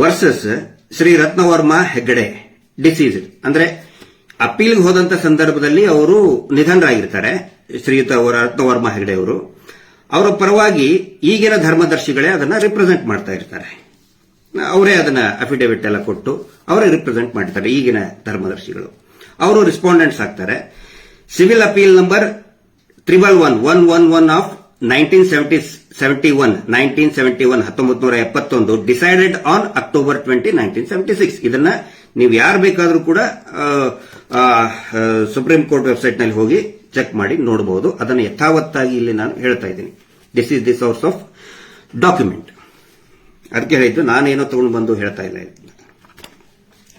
Versus Shri Ratnavarma Heggade disease ಅಂದ್ರೆ ಅಪೀಲ್ಗೆ ಹೋದಂತ ಸಂದರ್ಭದಲ್ಲಿ ಅವರು ನಿಧನರಾಗಿರ್ತಾರೆ, ಶ್ರೀಯುತ ರತ್ನವರ್ಮ ಹೆಗ್ಗಡೆ ಅವರು. ಅವರ ಪರವಾಗಿ ಈಗಿನ ಧರ್ಮದರ್ಶಿಗಳೇ ಅದನ್ನ ರಿಪ್ರೆಸೆಂಟ್ ಮಾಡ್ತಾ ಇರ್ತಾರೆ. ಅವರೇ ಅದನ್ನ ಅಫಿಡೇವಿಟ್ ಎಲ್ಲ ಕೊಟ್ಟು ಅವರೇ ರಿಪ್ರೆಸೆಂಟ್ ಮಾಡ್ತಾರೆ ಈಗಿನ ಧರ್ಮದರ್ಶಿಗಳು. ಅವರು ರೆಸ್ಪಾಂಡೆಂಟ್ಸ್ ಆಗ್ತಾರೆ. Civil appeal number triple one one one one of nineteen seventy seventy one nineteen seventy one ಹತ್ತೊಂಬತ್ತು ನೂರ ಎಪ್ಪತ್ತೊಂದು decided on October twenty nineteen seventy six ಇದನ್ನ ನೀವು ಯಾರು ಬೇಕಾದರೂ ಕೂಡ ಸುಪ್ರೀಂ ಕೋರ್ಟ್ ವೆಬ್ಸೈಟ್ನಲ್ಲಿ ಹೋಗಿ ಚೆಕ್ ಮಾಡಿ ನೋಡಬಹುದು ಅದನ್ನು ಯಥಾವತ್ತಾಗಿ ಇಲ್ಲಿ ನಾನು ಹೇಳ್ತಾ ಇದ್ದೀನಿ. This is the source of document ಅದಕ್ಕೆ ಹೇಳಿದ್ದು ನಾನೇನೋ ತಗೊಂಡು ಬಂದು ಹೇಳ್ತಾ ಇಲ್ಲ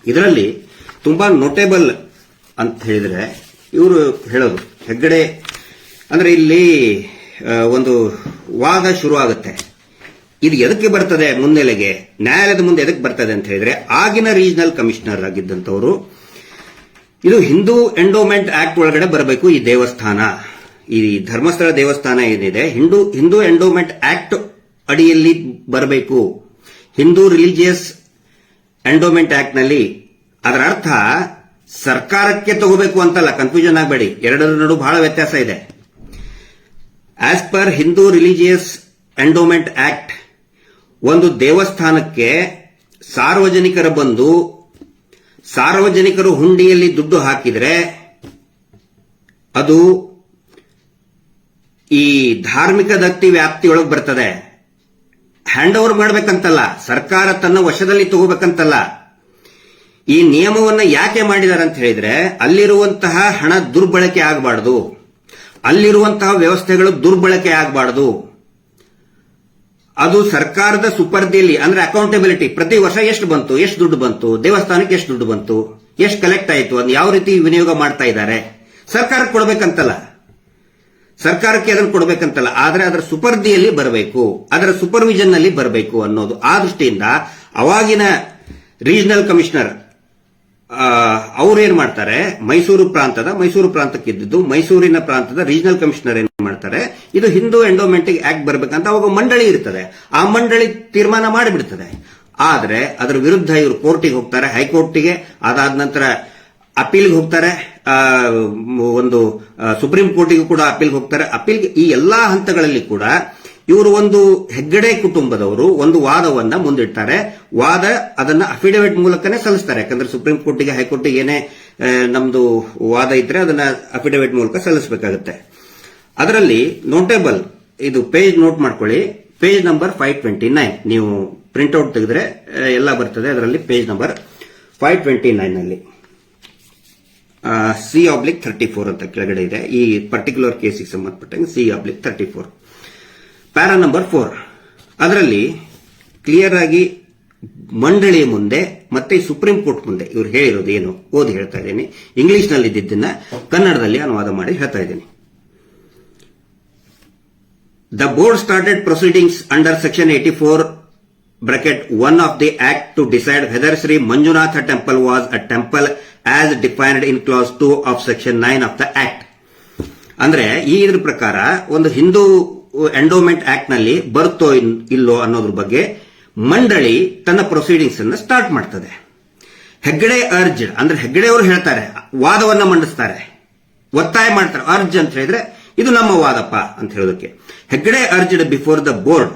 ಇದರಲ್ಲಿ ತುಂಬಾ ನೋಟೇಬಲ್ ಅಂತ ಹೇಳಿದ್ರೆ ಇವರು ಹೇಳೋದು. ಹೆಗ್ಗಡೆ ಅಂದ್ರೆ ಇಲ್ಲಿ ಒಂದು ವಾದ ಶುರು ಆಗುತ್ತೆ ಇದು ಎದಕ್ಕೆ ಬರ್ತದೆ? ಮುನ್ನೆಲೆಗೆ. ನ್ಯಾಯಾಲಯದ ಮುಂದೆ ಎದಕ್ಕೆ ಬರ್ತದೆ ಅಂತ ಹೇಳಿದ್ರೆ, ಆಗಿನ ರೀಜನಲ್ ಕಮಿಷನರ್ ಆಗಿದ್ದಂಥವರು, ಇದು ಹಿಂದೂ ಎಂಡೋಮೆಂಟ್ ಆಕ್ಟ್ ಒಳಗಡೆ ಬರಬೇಕು ಈ ದೇವಸ್ಥಾನ. ಈ ಧರ್ಮಸ್ಥಳ ದೇವಸ್ಥಾನ ಏನಿದೆ, ಹಿಂದೂ ಹಿಂದೂ ಎಂಡೋಮೆಂಟ್ ಆಕ್ಟ್ ಅಡಿಯಲ್ಲಿ ಬರಬೇಕು. ಹಿಂದೂ ರಿಲಿಜಿಯಸ್ ಎಂಡೋಮೆಂಟ್ ಆಕ್ಟ್ನಲ್ಲಿ ಅದರ ಅರ್ಥ ಸರ್ಕಾರಕ್ಕೆ ತಗೋಬೇಕು ಅಂತಲ್ಲ, ಕನ್ಫ್ಯೂಷನ್ ಆಗಬೇಡಿ. ಎರಡರ ನಡು ಬಹಳ ವ್ಯತ್ಯಾಸ ಇದೆ. As per Hindu religious endowment act ಒಂದು ದೇವಸ್ಥಾನಕ್ಕೆ ಸಾರ್ವಜನಿಕರ ಬಂದು ಸಾರ್ವಜನಿಕರು ಹುಂಡಿಯಲ್ಲಿ ದುಡ್ಡು ಹಾಕಿದರೆ ಅದು ಈ ಧಾರ್ಮಿಕ ದತ್ತಿ ವ್ಯಾಪ್ತಿಯೊಳಗೆ ಬರ್ತದೆ. ಹ್ಯಾಂಡ್ ಓವರ್ ಮಾಡಬೇಕಂತಲ್ಲ, ಸರ್ಕಾರ ತನ್ನ ವಶದಲ್ಲಿ ತಗೋಬೇಕಂತಲ್ಲ. ಈ ನಿಯಮವನ್ನು ಯಾಕೆ ಮಾಡಿದಾರೆ ಅಂತ ಹೇಳಿದ್ರೆ, ಅಲ್ಲಿರುವಂತಹ ಹಣ ದುರ್ಬಳಕೆ ಆಗಬಾರದು. ಅಲ್ಲಿರುವಂತಹ ವ್ಯವಸ್ಥೆಗಳು ದುರ್ಬಳಕೆ ಆಗಬಾರದು. ಅದು ಸರ್ಕಾರದ ಸುಪರ್ದಿಯಲ್ಲಿ, ಅಂದ್ರೆ ಅಕೌಂಟೆಬಿಲಿಟಿ ಪ್ರತಿ ವರ್ಷ ಎಷ್ಟು ಬಂತು, ಎಷ್ಟು ದುಡ್ಡು ಬಂತು, ದೇವಸ್ಥಾನಕ್ಕೆ ಎಷ್ಟು ದುಡ್ಡು ಬಂತು, ಎಷ್ಟು ಕಲೆಕ್ಟ್ ಆಯಿತು, ಅದನ್ನ ಯಾವ ರೀತಿ ವಿನಿಯೋಗ ಮಾಡ್ತಾ ಇದ್ದಾರೆ. ಸರ್ಕಾರಕ್ಕೆ ಕೊಡಬೇಕಂತಲ್ಲ. ಸರ್ಕಾರಕ್ಕೆ ಅದನ್ನು ಕೊಡಬೇಕಂತಲ್ಲ, ಆದರೆ ಅದರ ಸುಪರ್ದಿಯಲ್ಲಿ ಬರಬೇಕು, ಅದರ ಸೂಪರ್ವಿಷನ್ನಲ್ಲಿ ಬರಬೇಕು ಅನ್ನೋದು ಆ ದೃಷ್ಟಿಯಿಂದ ಅವಾಗಿನ ರೀಜನಲ್ ಕಮಿಷನರ್ ಅವ್ರು ಏನ್ ಮಾಡ್ತಾರೆ? ಮೈಸೂರು ಪ್ರಾಂತದ, ಮೈಸೂರು ಪ್ರಾಂತಕ್ಕೆ ಇದ್ದಿದ್ದು ಮೈಸೂರಿನ ಪ್ರಾಂತದ ರೀಜನಲ್ ಕಮಿಷನರ್ ಏನ್ ಮಾಡ್ತಾರೆ? ಇದು ಹಿಂದೂ ಎಂಡೋಮೆಂಟಿಕ್ ಆಕ್ಟ್ ಬರ್ಬೇಕಂತ ಅವಾಗ ಮಂಡಳಿ ಇರ್ತದೆ. ಆ ಮಂಡಳಿ ತೀರ್ಮಾನ ಮಾಡಿಬಿಡ್ತದೆ. ಆದ್ರೆ ಅದರ ವಿರುದ್ಧ ಇವರು ಕೋರ್ಟಿಗೆ ಹೋಗ್ತಾರೆ, ಹೈಕೋರ್ಟಿಗೆ. ಅದಾದ ನಂತರ ಅಪೀಲ್ಗೆ ಹೋಗ್ತಾರೆ. ಒಂದು ಸುಪ್ರೀಂ ಕೋರ್ಟಿಗೂ ಕೂಡ ಅಪೀಲ್ಗೆ ಹೋಗ್ತಾರೆ. ಅಪೀಲ್ ಈ ಎಲ್ಲಾ ಹಂತಗಳಲ್ಲಿ ಕೂಡ ಇವರು ಒಂದು ಹೆಗ್ಗಡೆ ಕುಟುಂಬದವರು, ಒಂದು ವಾದವನ್ನ ಮುಂದಿಡ್ತಾರೆ. ವಾದ ಅದನ್ನ ಅಫಿಡವಿಟ್ ಮೂಲಕನೇ ಸಲ್ಲಿಸ್ತಾರೆ. ಯಾಕಂದ್ರೆ ಸುಪ್ರೀಂ ಕೋರ್ಟಿಗೆ ಹೈಕೋರ್ಟ್ಗೆ ಏನೇ ನಮ್ದು ವಾದ ಇದ್ರೆ ಅದನ್ನ ಅಫಿಡವಿಟ್ ಮೂಲಕ ಸಲ್ಲಿಸಬೇಕಾಗುತ್ತೆ. ಅದರಲ್ಲಿ ನೋಟೇಬಲ್ ಇದು ಪೇಜ್ ನೋಟ್ ಮಾಡ್ಕೊಳ್ಳಿ. Page number five twenty nine ನೀವು ಪ್ರಿಂಟ್ಔಟ್ ತೆಗೆದ್ರೆ ಎಲ್ಲ ಬರ್ತದೆ. ಅದರಲ್ಲಿ page number five twenty nine ಅಲ್ಲಿ ಸಿ ಆಬ್ಲಿಕ್ ಥರ್ಟಿ ಫೋರ್ ಅಂತ ಕೆಳಗಡೆ ಇದೆ. ಈ ಪರ್ಟಿಕ್ಯುಲರ್ ಕೇಸಿಗೆ ಸಂಬಂಧಪಟ್ಟಂಗೆ C oblique thirty four para number four ಅದರಲ್ಲಿ ಕ್ಲಿಯರ್ ಆಗಿ ಮಂಡಳಿಯ ಮುಂದೆ ಮತ್ತೆ ಸುಪ್ರೀಂ ಕೋರ್ಟ್ ಮುಂದೆ ಇವರು ಹೇಳಿರೋದು ಏನು ಓದಿ ಹೇಳ್ತಾ ಇದ್ದೇನೆ. ಇಂಗ್ಲಿಷ್ನಲ್ಲಿ ಇದ್ದಿದ್ದನ್ನ ಕನ್ನಡದಲ್ಲಿ ಅನುವಾದ ಮಾಡಿ ಹೇಳ್ತಾ ಇದ್ದೇನೆ. The board started proceedings under section eighty four bracket one of the act to decide whether Shri Manjunatha temple was a temple as defined in clause two of section nine of the act ಅಂದ್ರೆ ಈ ಇದ್ರ ಪ್ರಕಾರ ಒಂದು Hindu endowment ಆಕ್ಟ್ನಲ್ಲಿ ಬರುತ್ತೋ ಇಲ್ಲೋ ಅನ್ನೋದ್ರ ಬಗ್ಗೆ ಮಂಡಳಿ ತನ್ನ ಪ್ರೊಸೀಡಿಂಗ್ಸ್ ಅನ್ನ ಸ್ಟಾರ್ಟ್ ಮಾಡ್ತದೆ. ಹೆಗ್ಗಡೆ ಅರ್ಜ್ ಅಂದ್ರೆ ಹೆಗ್ಗಡೆ ಅವರು ಹೇಳ್ತಾರೆ, ವಾದವನ್ನ ಮಂಡಿಸ್ತಾರೆ. ಒತ್ತಾಯ ಮಾಡ್ತಾರೆ ಅರ್ಜ್ ಅಂತ ಹೇಳಿದ್ರೆ ಇದು ನಮ್ಮ ವಾದಪ್ಪ ಅಂತ ಹೇಳೋದಕ್ಕೆ. Heggade urged before the board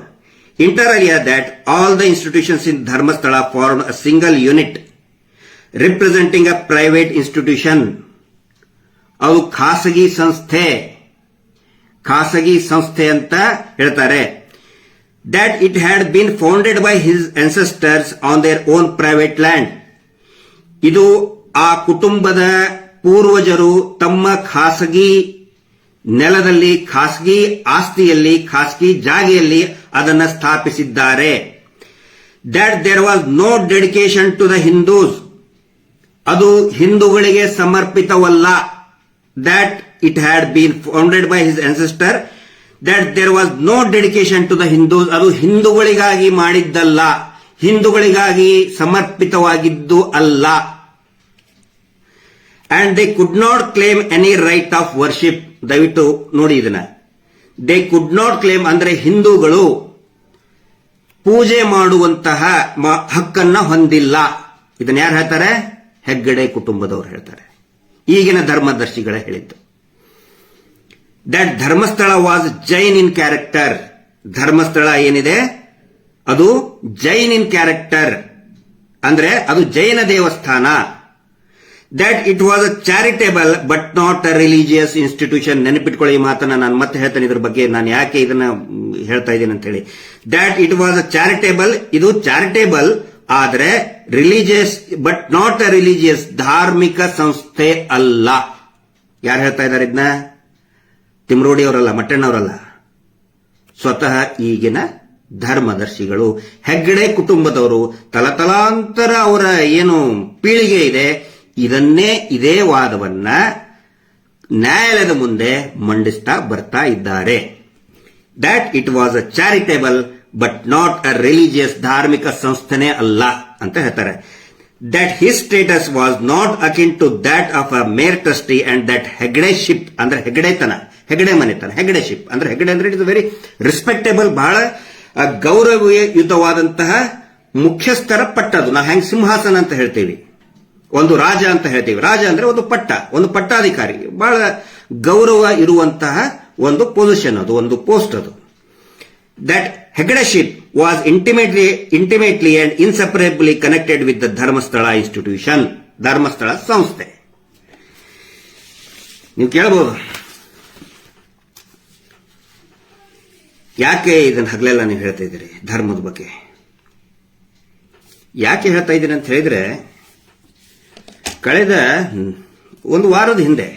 inter alia that all the institutions in Dharmasthala form a single unit representing a private institution ಅವು ಖಾಸಗಿ ಸಂಸ್ಥೆ. ಖಾಸಗಿ ಸಂಸ್ಥೆ ಅಂತ ಹೇಳ್ತಾರೆ. That it had been founded by his ancestors on their own private land. ಇದು ಆ ಕುಟುಂಬದ ಪೂರ್ವಜರು ತಮ್ಮ ಖಾಸಗಿ ನೆಲದಲ್ಲಿ, ಖಾಸಗಿ ಆಸ್ತಿಯಲ್ಲಿ, ಖಾಸಗಿ ಜಾಗೆಯಲ್ಲಿ ಅದನ್ನು ಸ್ಥಾಪಿಸಿದ್ದಾರೆ. That there was no dedication to the Hindus ಅದು ಹಿಂದೂಗಳಿಗೆ ಸಮರ್ಪಿತವಲ್ಲ. That it had been founded by his ancestor, that there was no dedication to the Hindus. ಅದು ಹಿಂದೂಗಳಿಗಾಗಿ ಮಾಡಿದ್ದಲ್ಲ. ಹಿಂದೂಗಳಿಗಾಗಿ ಸಮರ್ಪಿತವಾಗಿದ್ದು ಅಲ್ಲ. And they could not claim any right of worship ದಯವಿಟ್ಟು ನೋಡಿ ಇದನ್ನ. ದೇ ಕುಡ್ ನಾಟ್ ಕ್ಲೇಮ್ ಅಂದ್ರೆ ಹಿಂದೂಗಳು ಪೂಜೆ ಮಾಡುವಂತಹ ಹಕ್ಕನ್ನ ಹೊಂದಿಲ್ಲ. ಇದನ್ನ ಯಾರು ಹೇಳ್ತಾರೆ? ಹೆಗ್ಗಡೆ ಕುಟುಂಬದವರು ಹೇಳ್ತಾರೆ. ಈಗಿನ ಧರ್ಮದರ್ಶಿಗಳ ಹೇಳಿದ್ದು. That Dharmasthala was Jain in character Dharmasthala ಏನಿದೆ? ಅದು ಜೈನ್ ಇನ್ ಕ್ಯಾರೆಕ್ಟರ್ ಅಂದ್ರೆ ಅದು ಜೈನ ದೇವಸ್ಥಾನ. That it was a charitable but not a religious institution ನೆನಪಿಟ್ಕೊಳ್ಳಿ ಈ ಮಾತನ್ನ, ನಾನು ಮತ್ತೆ ಹೇಳ್ತೇನೆ ಇದ್ರ ಬಗ್ಗೆ. ನಾನು ಯಾಕೆ ಇದನ್ನ ಹೇಳ್ತಾ ಇದ್ದೀನಿ ಅಂತ ಹೇಳಿ. That it was a charitable ಇದು ಚಾರಿಟೇಬಲ್ ಆದ್ರೆ religious but not a religious ಧಾರ್ಮಿಕ ಸಂಸ್ಥೆ ಅಲ್ಲ. ಯಾರು ಹೇಳ್ತಾ ಇದ್ದಾರೆ ಇದನ್ನ ತಿಮ್ರೋಡಿ ಅವರಲ್ಲ ಮಟ್ಟಣ್ಣವರಲ್ಲ ಸ್ವತಃ ಈಗಿನ ಧರ್ಮದರ್ಶಿಗಳು. ಹೆಗ್ಗಡೆ ಕುಟುಂಬದವರು ತಲತಲಾಂತರ ಅವರ ಏನು ಪೀಳಿಗೆ ಇದೆ, ಇದನ್ನೇ ಇದೇ ವಾದವನ್ನ ನ್ಯಾಯಾಲಯದ ಮುಂದೆ ಮಂಡಿಸ್ತಾ ಬರ್ತಾ ಇದ್ದಾರೆ. That it was a charitable but not a religious ಧಾರ್ಮಿಕ ಸಂಸ್ಥೆನೇ ಅಲ್ಲ. ಅಂತ ಹೇಳ್ತಾರೆ. That his status was not akin to that of a mere trustee and that Hegde ship ಅಂದ್ರೆ ಹೆಗ್ಡೆತನ ಹೆಗ್ಡೆ ಮನೆತನ ಹೆಗ್ಡೆ ಶಿಪ್ ಅಂದ್ರೆ ಹೆಗ್ಡೆ ಅಂದ್ರೆ ಇಟ್ ಇಸ್ ವೆರಿ ರಿಸ್ಪೆಕ್ಟೇಬಲ್ ಬಹಳ ಗೌರವಯುತವಾದಂತಹ ಮುಖ್ಯಸ್ಥರ ಪಟ್ಟದು ನಾವು ಹೆಂಗ್ ಸಿಂಹಾಸನ ಅಂತ ಹೇಳ್ತೀವಿ. ಒಂದು ರಾಜ ಅಂತ ಹೇಳ್ತೀವಿ. ರಾಜ ಅಂದ್ರೆ ಒಂದು ಪಟ್ಟ, ಒಂದು ಪಟ್ಟಾಧಿಕಾರಿ. ಬಹಳ ಗೌರವ ಇರುವಂತಹ ಒಂದು ಪೊಸಿಷನ್ ಅದು, ಒಂದು ಪೋಸ್ಟ್ ಅದು. That Hegdeship was intimately intimately and inseparably connected with the Dharmasthala institution Dharmasthala ಸಂಸ್ಥೆ ನೀವು ಕೇಳಬಹುದು ಯಾಕೆ ಇದನ್ನು ಹಗಲೆಲ್ಲ ನೀವು ಹೇಳ್ತಾ ಇದ್ದೀರಿ, ಧರ್ಮದ ಬಗ್ಗೆ? ಯಾಕೆ ಹೇಳ್ತಾ ಇದ್ದೀರಿ ಅಂತ ಹೇಳಿದ್ರೆ, ಕಳೆದ ಒಂದು ವಾರದ ಹಿಂದೆ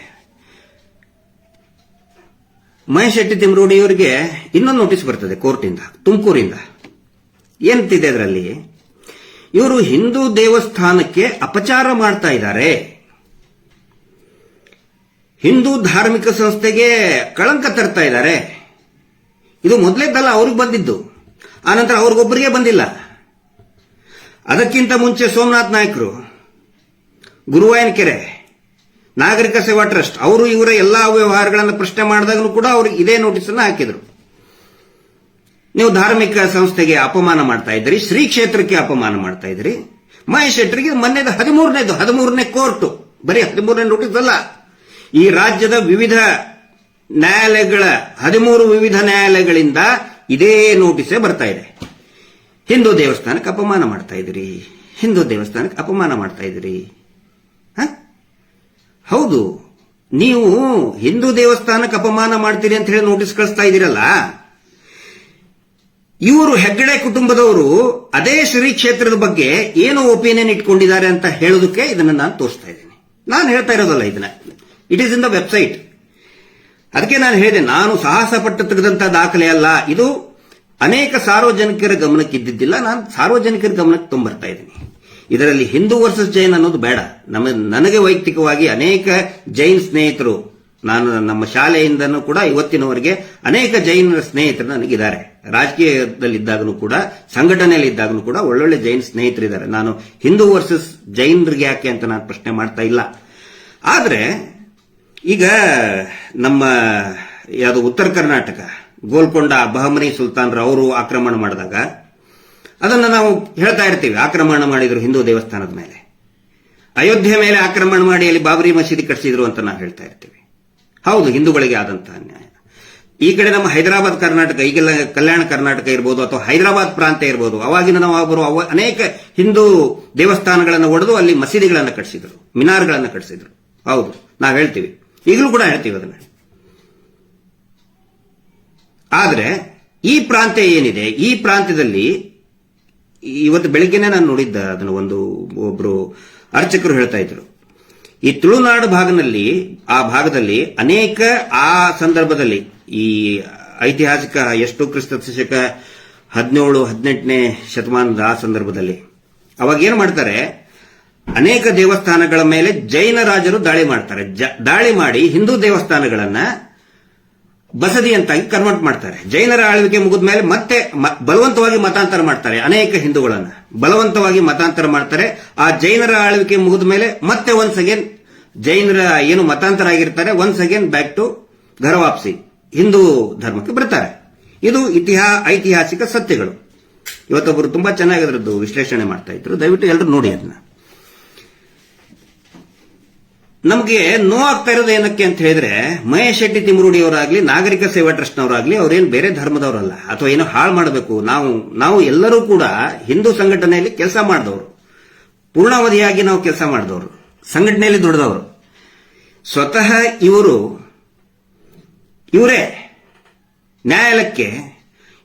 ಮಹೇಶ್ ಶೆಟ್ಟಿ ತಿಮ್ರೋಡಿಯವರಿಗೆ ಇನ್ನೊಂದು ನೋಟಿಸ್ ಬರ್ತದೆ ಕೋರ್ಟಿಂದ, ತುಮಕೂರಿಂದ. ಏನಂತಿದೆ ಅದರಲ್ಲಿ? ಇವರು ಹಿಂದೂ ದೇವಸ್ಥಾನಕ್ಕೆ ಅಪಚಾರ ಮಾಡ್ತಾ ಇದ್ದಾರೆ. ಹಿಂದೂ ಧಾರ್ಮಿಕ ಸಂಸ್ಥೆಗೆ ಕಳಂಕ ತರ್ತಾ ಇದ್ದಾರೆ. ಇದು ಮೊದಲೇದ್ದಲ್ಲ, ಅವ್ರಿಗೆ ಬಂದಿದ್ದು. ಆನಂತರ ಅವ್ರಿಗೊಬ್ಬರಿಗೆ ಬಂದಿಲ್ಲ. ಅದಕ್ಕಿಂತ ಮುಂಚೆ ಸೋಮನಾಥ್ ನಾಯಕರು ಗುರುವಾಯನಕೆರೆ ನಾಗರಿಕ ಸೇವಾ ಟ್ರಸ್ಟ್, ಅವರು ಇವರ ಎಲ್ಲಾ ವ್ಯವಹಾರಗಳನ್ನು ಪ್ರಶ್ನೆ ಮಾಡಿದಾಗಲೂ ಕೂಡ ಅವ್ರಿಗೆ ಇದೇ ನೋಟಿಸ್ ಅನ್ನು ಹಾಕಿದ್ರು. ನೀವು ಧಾರ್ಮಿಕ ಸಂಸ್ಥೆಗೆ ಅಪಮಾನ ಮಾಡ್ತಾ ಇದ್ರಿ ಶ್ರೀ ಕ್ಷೇತ್ರಕ್ಕೆ ಅಪಮಾನ ಮಾಡ್ತಾ ಇದ್ರಿ ಮಹೇಶ್ ಶೆಟ್ಟರಿಗೆ ಮೊನ್ನೆದು ಹದಿಮೂರನೇದು, ಹದಿಮೂರನೇ ಕೋರ್ಟ್, ಬರೀ ಹದಿಮೂರನೇ ನೋಟಿಸ್ ಅಲ್ಲ. ಈ ರಾಜ್ಯದ ವಿವಿಧ ನ್ಯಾಯಾಲಯಗಳ, ಹದಿಮೂರು ವಿವಿಧ ನ್ಯಾಯಾಲಯಗಳಿಂದ ಇದೇ ನೋಟಿಸೇ ಬರ್ತಾ ಇದೆ. ಹಿಂದೂ ದೇವಸ್ಥಾನಕ್ಕೆ ಅಪಮಾನ ಮಾಡ್ತಾ ಇದ್ರಿ ಹಿಂದೂ ದೇವಸ್ಥಾನಕ್ಕೆ ಅಪಮಾನ ಮಾಡ್ತಾ ಇದ್ರಿ ಹೌದು, ನೀವು ಹಿಂದೂ ದೇವಸ್ಥಾನಕ್ಕೆ ಅಪಮಾನ ಮಾಡ್ತೀರಿ ಅಂತ ಹೇಳಿ ನೋಟಿಸ್ ಕಳಿಸ್ತಾ ಇದ್ದೀರಲ್ಲ. ಇವರು ಹೆಗ್ಗಡೆ ಕುಟುಂಬದವರು ಅದೇ ಶ್ರೀ ಕ್ಷೇತ್ರದ ಬಗ್ಗೆ ಏನು ಒಪಿನಿಯನ್ ಇಟ್ಕೊಂಡಿದ್ದಾರೆ ಅಂತ ಹೇಳೋದಕ್ಕೆ ಇದನ್ನ ನಾನು ತೋರಿಸ್ತಾ ಇದ್ದೀನಿ. ನಾನು ಹೇಳ್ತಾ ಇರೋದಲ್ಲ ಇದನ್ನ. It is in the website ಅದಕ್ಕೆ ನಾನು ಹೇಳಿದೆ, ನಾನು ಸಾಹಸ ಪಟ್ಟು ತೆಗೆದಂತ ದಾಖಲೆ ಅಲ್ಲ. ಇದು ಅನೇಕ ಸಾರ್ವಜನಿಕರ ಗಮನಕ್ಕೆ ಇದ್ದಿದ್ದಿಲ್ಲ ನಾನು ಸಾರ್ವಜನಿಕರ ಗಮನಕ್ಕೆ ತೊಂಬರ್ತಾ ಇದ್ದೀನಿ. ಇದರಲ್ಲಿ ಹಿಂದೂ ವರ್ಸಸ್ ಜೈನ್ ಅನ್ನೋದು ಬೇಡ. ನಮ್ಮ, ನನಗೆ ವೈಯಕ್ತಿಕವಾಗಿ ಅನೇಕ ಜೈನ್ ಸ್ನೇಹಿತರು, ನಾನು ನಮ್ಮ ಶಾಲೆಯಿಂದನೂ ಕೂಡ ಇವತ್ತಿನವರೆಗೆ ಅನೇಕ ಜೈನ ಸ್ನೇಹಿತರು ನನಗಿದ್ದಾರೆ. ರಾಜಕೀಯದಲ್ಲಿದ್ದಾಗಲೂ ಕೂಡ ಸಂಘಟನೆಯಲ್ಲಿ ಇದ್ದಾಗಲೂ ಕೂಡ ಒಳ್ಳೊಳ್ಳೆ ಜೈನ್ ಸ್ನೇಹಿತರಿದ್ದಾರೆ. ನಾನು ಹಿಂದೂ ವರ್ಸಸ್ ಜೈನರಿಗೆ ಯಾಕೆ ಅಂತ ನಾನು ಪ್ರಶ್ನೆ ಮಾಡ್ತಾ ಇಲ್ಲ. ಆದ್ರೆ, ಈಗ ನಮ್ಮ ಯಾವುದು ಉತ್ತರ ಕರ್ನಾಟಕ, ಗೋಲ್ಕೊಂಡ ಬಹಮನಿ ಸುಲ್ತಾನ್ರು ಅವರು ಆಕ್ರಮಣ ಮಾಡಿದಾಗ, ಅದನ್ನು ನಾವು ಹೇಳ್ತಾ ಇರ್ತೀವಿ, ಆಕ್ರಮಣ ಮಾಡಿದ್ರು ಹಿಂದೂ ದೇವಸ್ಥಾನದ ಮೇಲೆ. ಅಯೋಧ್ಯೆ ಮೇಲೆ ಆಕ್ರಮಣ ಮಾಡಿ ಅಲ್ಲಿ ಬಾಬರಿ ಮಸೀದಿ ಕಟ್ಟಿಸಿದ್ರು ಅಂತ ನಾವು ಹೇಳ್ತಾ ಇರ್ತೀವಿ. ಹೌದು, ಹಿಂದೂಗಳಿಗೆ ಆದಂತಹ ಅನ್ಯಾಯ. ಈ ಕಡೆ ನಮ್ಮ ಹೈದರಾಬಾದ್ ಕರ್ನಾಟಕ ಈಗೆಲ್ಲ ಕಲ್ಯಾಣ ಕರ್ನಾಟಕ ಇರ್ಬೋದು ಅಥವಾ ಹೈದರಾಬಾದ್ ಪ್ರಾಂತ್ಯ ಇರ್ಬೋದು ಅವಾಗಿನ ನಾವು ಒಬ್ಬರು ಅವ- ಅನೇಕ ಹಿಂದೂ ದೇವಸ್ಥಾನಗಳನ್ನು ಒಡೆದು ಅಲ್ಲಿ ಮಸೀದಿಗಳನ್ನು ಕಟ್ಟಿಸಿದ್ರು ಮಿನಾರ್ಗಳನ್ನು ಕಟ್ಟಿಸಿದ್ರು ಹೌದು, ನಾವು ಹೇಳ್ತೀವಿ. ಈಗಲೂ ಕೂಡ ಹೇಳ್ತೀವಿ ಅದನ್ನ. ಆದ್ರೆ, ಈ ಪ್ರಾಂತ್ಯ ಏನಿದೆ? ಈ ಪ್ರಾಂತ್ಯದಲ್ಲಿ ಇವತ್ತು ಬೆಳಿಗ್ಗೆನೆ ನಾನು ನೋಡಿದ್ದ ಅದನ್ನು ಒಂದು ಒಬ್ರು ಅರ್ಚಕರು ಹೇಳ್ತಾ ಇದ್ರು. ಈ ತುಳುನಾಡು ಭಾಗದಲ್ಲಿ, ಆ ಭಾಗದಲ್ಲಿ ಅನೇಕ ಆ ಸಂದರ್ಭದಲ್ಲಿ, ಈ ಐತಿಹಾಸಿಕ ಎಷ್ಟು ಕ್ರಿಸ್ತ ಶಕ ಹದಿನೇಳು, ಹದಿನೆಂಟನೇ ಶತಮಾನದ ಆ ಸಂದರ್ಭದಲ್ಲಿ. ಅವಾಗ ಏನ್ ಮಾಡ್ತಾರೆ? ಅನೇಕ ದೇವಸ್ಥಾನಗಳ ಮೇಲೆ ಜೈನ ರಾಜರು ದಾಳಿ ಮಾಡ್ತಾರೆ. ದಾಳಿ ಮಾಡಿ ಹಿಂದೂ ದೇವಸ್ಥಾನಗಳನ್ನ ಬಸದಿಯಂತಾಗಿ ಕನ್ವರ್ಟ್ ಮಾಡ್ತಾರೆ. ಜೈನರ ಆಳ್ವಿಕೆ ಮುಗಿದ ಮೇಲೆ ಮತ್ತೆ ಬಲವಂತವಾಗಿ ಮತಾಂತರ ಮಾಡ್ತಾರೆ ಅನೇಕ ಹಿಂದೂಗಳನ್ನ. ಬಲವಂತವಾಗಿ ಮತಾಂತರ ಮಾಡ್ತಾರೆ. ಆ ಜೈನರ ಆಳ್ವಿಕೆ ಮುಗಿದ ಮೇಲೆ ಮತ್ತೆ ಒನ್ಸ್ ಅಗೇನ್ ಜೈನರ ಏನು ಮತಾಂತರ ಆಗಿರ್ತಾರೆ once again back to Ghar Wapsi. Hindu ಧರ್ಮಕ್ಕೆ ಬರ್ತಾರೆ. ಇದು ಇತಿಹಾ, ಐತಿಹಾಸಿಕ ಸತ್ಯಗಳು. ಇವತ್ತೊಬ್ಬರು ತುಂಬಾ ಚೆನ್ನಾಗಿ ಅದರದ್ದು ವಿಶ್ಲೇಷಣೆ ಮಾಡ್ತಾ ಇದ್ರು. ದಯವಿಟ್ಟು ಎಲ್ಲರೂ ನೋಡಿ ಅದನ್ನ ನಮಗೆ ನೋವಾಗ್ತಾ ಇರೋದು ಏನಕ್ಕೆ ಅಂತ ಹೇಳಿದ್ರೆ ಮಹೇಶ್ ಶೆಟ್ಟಿ ತಿಮರುಡಿ ಅವರಾಗ್ಲಿ ನಾಗರಿಕ ಸೇವಾ ಟ್ರಸ್ಟ್ನವರಾಗ್ಲಿ, ಅವ್ರೇನು ಬೇರೆ ಧರ್ಮದವರಲ್ಲ. ಅಥವಾ ಏನೋ ಹಾಳು ಮಾಡಬೇಕು. ನಾವು ನಾವು ಎಲ್ಲರೂ ಕೂಡ ಹಿಂದೂ ಸಂಘಟನೆಯಲ್ಲಿ ಕೆಲಸ ಮಾಡಿದವರು. ಪೂರ್ಣಾವಧಿಯಾಗಿ ನಾವು ಕೆಲಸ ಮಾಡಿದವರು. ಸಂಘಟನೆಯಲ್ಲಿ ದುಡಿದವರು. ಸ್ವತಃ ಇವರು, ಇವರೇ ನ್ಯಾಯಾಲಯಕ್ಕೆ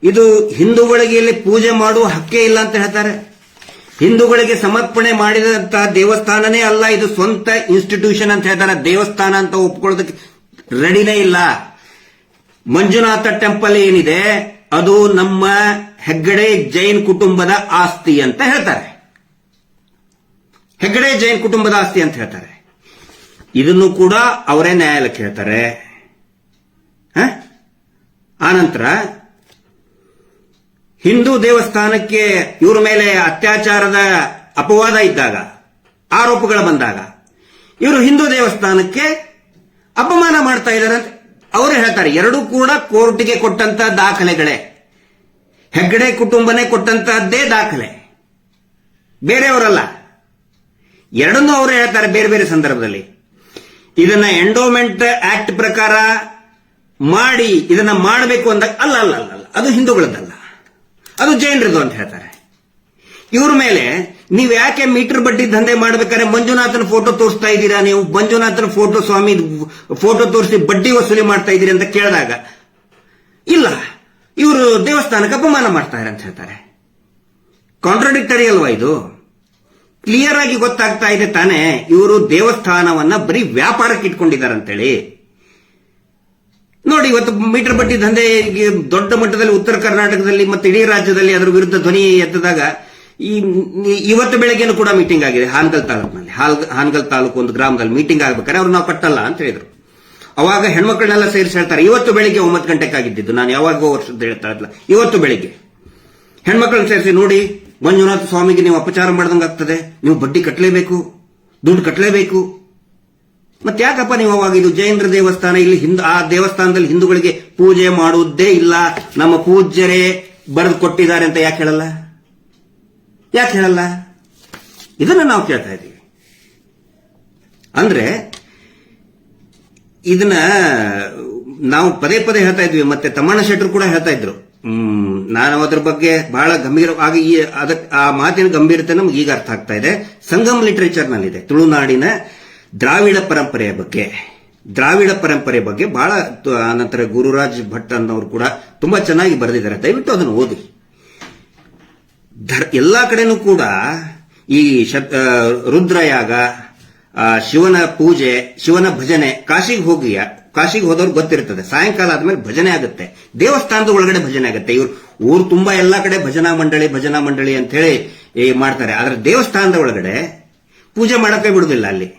ಇದು ಹಿಂದೂಗಳಿಗೆ ಪೂಜೆ ಮಾಡುವ ಹಕ್ಕೇ ಇಲ್ಲ ಅಂತ ಹೇಳ್ತಾರೆ. ಹಿಂದೂಗಳಿಗೆ ಸಮರ್ಪಣೆ ಮಾಡಿದಂತಹ ದೇವಸ್ಥಾನನೇ ಅಲ್ಲ, ಇದು ಸ್ವಂತ ಇನ್ಸ್ಟಿಟ್ಯೂಷನ್ ಅಂತ ಹೇಳ್ತಾರೆ ದೇವಸ್ಥಾನ ಅಂತ ಒಪ್ಕೊಳ್ಳೋದಕ್ಕೆ ರೆಡಿನೇ ಇಲ್ಲ. ಮಂಜುನಾಥ ಟೆಂಪಲ್ ಏನಿದೆ, ಅದು ನಮ್ಮ ಹೆಗ್ಗಡೆ ಜೈನ್ ಕುಟುಂಬದ ಆಸ್ತಿ ಅಂತ ಹೇಳ್ತಾರೆ. ಹೆಗ್ಗಡೆ ಜೈನ್ ಕುಟುಂಬದ ಆಸ್ತಿ ಅಂತ ಹೇಳ್ತಾರೆ. ಇದನ್ನು ಕೂಡ ಅವರೇ ನ್ಯಾಯಾಲಯಕ್ಕೆ ಹೇಳ್ತಾರೆ. ಆ ಆನಂತರ ಹಿಂದೂ ದೇವಸ್ಥಾನಕ್ಕೆ ಇವರ ಮೇಲೆ ಅತ್ಯಾಚಾರದ ಅಪವಾದ ಇದ್ದಾಗ, ಆರೋಪಗಳು ಬಂದಾಗ, ಇವರು ಹಿಂದೂ ದೇವಸ್ಥಾನಕ್ಕೆ ಅಪಮಾನ ಮಾಡ್ತಾ ಇದ್ದಾರೆ ಅಂತ ಅವರು ಹೇಳ್ತಾರೆ, ಎರಡೂ ಕೂಡ ಕೋರ್ಟ್ಗೆ ಕೊಟ್ಟಂತ ದಾಖಲೆಗಳೇ. ಹೆಗ್ಗಡೆ ಕುಟುಂಬನೇ ಕೊಟ್ಟಂತಹದ್ದೇ ದಾಖಲೆ. ಬೇರೆಯವರಲ್ಲ. ಎರಡನ್ನೂ ಅವರು ಹೇಳ್ತಾರೆ ಬೇರೆ ಬೇರೆ ಸಂದರ್ಭದಲ್ಲಿ. ಇದನ್ನ ಎಂಡೋಮೆಂಟ್ ಆಕ್ಟ್ ಪ್ರಕಾರ ಮಾಡಿ, ಇದನ್ನ ಮಾಡಬೇಕು ಅಂದಾಗ ಅಲ್ಲ ಅಲ್ಲ ಅಲ್ಲ, ಅದು ಹಿಂದೂಗಳದ್ದಲ್ಲ. ಅದು ಜೈನರದು ಅಂತ ಹೇಳ್ತಾರೆ. ಇವ್ರ ಮೇಲೆ ನೀವು ಯಾಕೆ ಮೀಟರ್ ಬಡ್ಡಿ ದಂಧೆ ಮಾಡ್ಬೇಕಾದ್ರೆ ಮಂಜುನಾಥನ ಫೋಟೋ ತೋರಿಸ್ತಾ ಇದ್ದೀರಾ? ನೀವು ಮಂಜುನಾಥನ ಫೋಟೋ ಸ್ವಾಮಿ ಫೋಟೋ ತೋರಿಸಿ ಬಡ್ಡಿ ವಸೂಲಿ ಮಾಡ್ತಾ ಇದ್ದೀರಿ ಅಂತ ಕೇಳಿದಾಗ ಇಲ್ಲ, ಇವರು ದೇವಸ್ಥಾನಕ್ಕೆ ಅಪಮಾನ ಮಾಡ್ತಾರೆ ಅಂತ ಹೇಳ್ತಾರೆ. ಕಾಂಟ್ರಡಿಕ್ಟರಿ ಅಲ್ವಾ ಇದು? ಕ್ಲಿಯರ್ ಆಗಿ ಗೊತ್ತಾಗ್ತಾ ಇದೆ ತಾನೇ ಇವರು ದೇವಸ್ಥಾನವನ್ನ ಬರೀ ವ್ಯಾಪಾರಕ್ಕೆ ಇಟ್ಕೊಂಡಿದ್ದಾರೆ ಅಂತೇಳಿ. ನೋಡಿ, ಇವತ್ತು ಮೀಟರ್ ಬಟ್ಟಿ ದಂಧೆ ದೊಡ್ಡ ಮಟ್ಟದಲ್ಲಿ ಉತ್ತರ ಕರ್ನಾಟಕದಲ್ಲಿ ಮತ್ತೆ ಇಡೀ ರಾಜ್ಯದಲ್ಲಿ ಅದರ ವಿರುದ್ಧ ಧ್ವನಿ ಎತ್ತದಾಗ ಈ ಇವತ್ತು ಬೆಳಗ್ಗೆನೂ ಕೂಡ ಮೀಟಿಂಗ್ ಆಗಿದೆ. ಹಾನಗಲ್ ತಾಲೂಕಿನಲ್ಲಿ. ಹಾಲ್- ಹಾನಗಲ್ ತಾಲೂಕು ಒಂದು ಗ್ರಾಮದಲ್ಲಿ ಮೀಟಿಂಗ್ ಆಗ್ಬೇಕಾದ್ರೆ ಅವ್ರು ನಾವು ಕಟ್ಟಲ್ಲ ಅಂತ ಹೇಳಿದ್ರು. ಅವಾಗ ಹೆಣ್ಮಕ್ಳನ್ನೆಲ್ಲ ಸೇರಿಸಿ ಹೇಳ್ತಾರೆ, ಇವತ್ತು ಬೆಳಿಗ್ಗೆ ಒಂಬತ್ತು ಗಂಟೆಗೆ ಆಗಿದ್ದು ನಾನು ಯಾವಾಗೋ ವರ್ಷದ ಹೇಳ್ತಾ ಇರಲಿಲ್ಲ ಇವತ್ತು ಬೆಳಿಗ್ಗೆ. ಹೆಣ್ಮಕ್ಳನ್ನ ಸೇರಿಸಿ, ನೋಡಿ, ಮಂಜುನಾಥ ಸ್ವಾಮಿಗೆ ನೀವು ಅಪಚಾರ ಮಾಡ್ದಂಗೆ ನೀವು ಬಡ್ಡಿ ಕಟ್ಟಲೇಬೇಕು ದುಡ್ಡು ಕಟ್ಟಲೇಬೇಕು ಮತ್ತೆ ಯಾಕಪ್ಪ ನೀವು ಅವಾಗ ಇದು ಜೈನರ ದೇವಸ್ಥಾನ, ಇಲ್ಲಿ ಹಿಂದೂ ಆ ದೇವಸ್ಥಾನದಲ್ಲಿ ಹಿಂದೂಗಳಿಗೆ ಪೂಜೆ ಮಾಡುವುದೇ ಇಲ್ಲ. ನಮ್ಮ ಪೂಜ್ಯರೇ ಬರೆದು ಕೊಟ್ಟಿದ್ದಾರೆ ಅಂತ ಯಾಕೆ ಹೇಳಲ್ಲ? ಯಾಕೆ ಹೇಳಲ್ಲ? ಇದನ್ನ ನಾವು ಕೇಳ್ತಾ ಇದ್ದೀವಿ. ಅಂದ್ರೆ, ಇದನ್ನ ನಾವು ಪದೇ ಪದೇ ಹೇಳ್ತಾ ಇದ್ವಿ, ಮತ್ತೆ ತಮ್ಮಣ್ಣ ಶೆಟ್ಟರು ಕೂಡ ಹೇಳ್ತಾ ಇದ್ರು. ಹ್ಮ್, ನಾನು ಅದ್ರ ಬಗ್ಗೆ ಬಹಳ ಗಂಭೀರವಾಗಿ ಈ ಅದಕ್ಕೆ ಆ ಮಾತಿನ ಗಂಭೀರತೆ ನಮ್ಗೆ ಈಗ ಅರ್ಥ ಆಗ್ತಾ ಇದೆ. ಸಂಗಮ್ ಲಿಟ್ರೇಚರ್ ನಲ್ಲಿದೆ, ತುಳುನಾಡಿನ ದ್ರಾವಿಡ ಪರಂಪರೆಯ ಬಗ್ಗೆ, ದ್ರಾವಿಡ ಪರಂಪರೆ ಬಗ್ಗೆ ಬಹಳ ನಂತರ ಗುರುರಾಜ್ ಭಟ್ ಅನ್ನೋರು ಕೂಡ ತುಂಬಾ ಚೆನ್ನಾಗಿ ಬರೆದಿದ್ದಾರೆ. ದಯವಿಟ್ಟು ಅದನ್ನು ಓದಿ. ಎಲ್ಲ ಕಡೆನೂ ಕೂಡ ಈ ರುದ್ರಯಾಗ ಶಿವನ ಪೂಜೆ, ಶಿವನ ಭಜನೆ ಕಾಶಿಗೆ ಹೋಗಿ, ಕಾಶಿಗೆ ಹೋದವ್ರು ಗೊತ್ತಿರ್ತದೆ ಸಾಯಂಕಾಲ ಆದ್ಮೇಲೆ ಭಜನೆ ಆಗುತ್ತೆ. ದೇವಸ್ಥಾನದ ಒಳಗಡೆ ಭಜನೆ ಆಗುತ್ತೆ. ಇವ್ರು ಊರು ತುಂಬಾ ಎಲ್ಲಾ ಕಡೆ ಭಜನಾ ಮಂಡಳಿ ಭಜನಾ ಮಂಡಳಿ ಅಂತ ಹೇಳಿ ಮಾಡ್ತಾರೆ. ಆದ್ರೆ ದೇವಸ್ಥಾನದ ಒಳಗಡೆ ಪೂಜೆ ಮಾಡಕ್ಕೆ ಬಿಡುದಿಲ್ಲ ಅಲ್ಲಿ.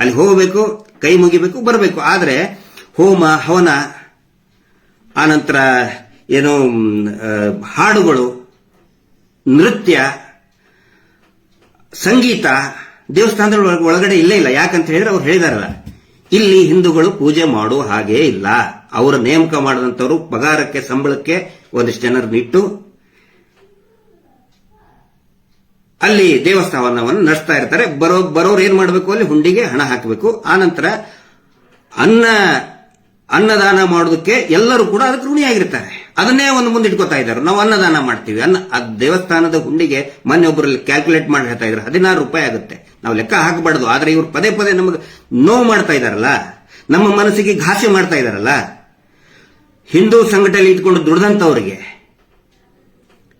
ಅಲ್ಲಿ ಹೋಗಬೇಕು, ಕೈ ಮುಗಿಬೇಕು, ಬರಬೇಕು. ಆದರೆ ಹೋಮ, ಹವನ ಆನಂತರ ಏನು ಹಾಡುಗಳು, ನೃತ್ಯ, ಸಂಗೀತ, ದೇವಸ್ಥಾನದ ಒಳ- ಒಳಗಡೆ ಇಲ್ಲೇ ಇಲ್ಲ. ಯಾಕಂತ ಹೇಳಿದ್ರೆ ಅವ್ರು ಹೇಳಿದಾರಲ್ಲ, ಇಲ್ಲಿ ಹಿಂದೂಗಳು ಪೂಜೆ ಮಾಡುವ ಹಾಗೇ ಇಲ್ಲ. ಅವರ ನೇಮಕ ಮಾಡಿದಂಥವ್ರು ಪಗಾರಕ್ಕೆ, ಸಂಬಳಕ್ಕೆ ಒಂದಿಷ್ಟು ಜನರನ್ನ ಇಟ್ಟು ಅಲ್ಲಿ ದೇವಸ್ಥಾನವನ್ನು ನಡೆಸ್ತಾ ಇರ್ತಾರೆ. ಬರೋ, ಬರೋರು ಏನ್ ಮಾಡಬೇಕು ಅಲ್ಲಿ? ಹುಂಡಿಗೆ ಹಣ ಹಾಕಬೇಕು. ಆನಂತರ ಅನ್ನ, ಅನ್ನದಾನ ಮಾಡೋದಕ್ಕೆ ಎಲ್ಲರೂ ಕೂಡ ಅದಕ್ಕೆ ಋಣಿಯಾಗಿರ್ತಾರೆ. ಅದನ್ನೇ ಒಂದು ಮುಂದೆ ಇಟ್ಕೋತಾ ಇದ್ದಾರೆ. ನಾವು ಅನ್ನದಾನ ಮಾಡ್ತೀವಿ. ಅನ್ನ, ಆ ದೇವಸ್ಥಾನದ ಹುಂಡಿಗೆ ಮೊನ್ನೆ ಒಬ್ಬರಲ್ಲಿ ಕ್ಯಾಲ್ಕುಲೇಟ್ ಮಾಡಿ ಹೇಳ್ತಾ ಇದ್ರು. ಹದಿನಾರು ರೂಪಾಯಿ ಆಗುತ್ತೆ. ನಾವು ಲೆಕ್ಕ ಹಾಕಬಾರ್ದು. ಆದ್ರೆ ಇವರು ಪದೇ ಪದೇ ನಮಗೆ ನೋವು ಮಾಡ್ತಾ ಇದ್ದಾರಲ್ಲ? ನಮ್ಮ ಮನಸ್ಸಿಗೆ ಘಾಸಿ ಮಾಡ್ತಾ ಇದ್ದಾರಲ್ಲ? ಹಿಂದೂ ಸಂಘಟನೆ ಇಟ್ಕೊಂಡು ದುಡ್ದಂತವರಿಗೆ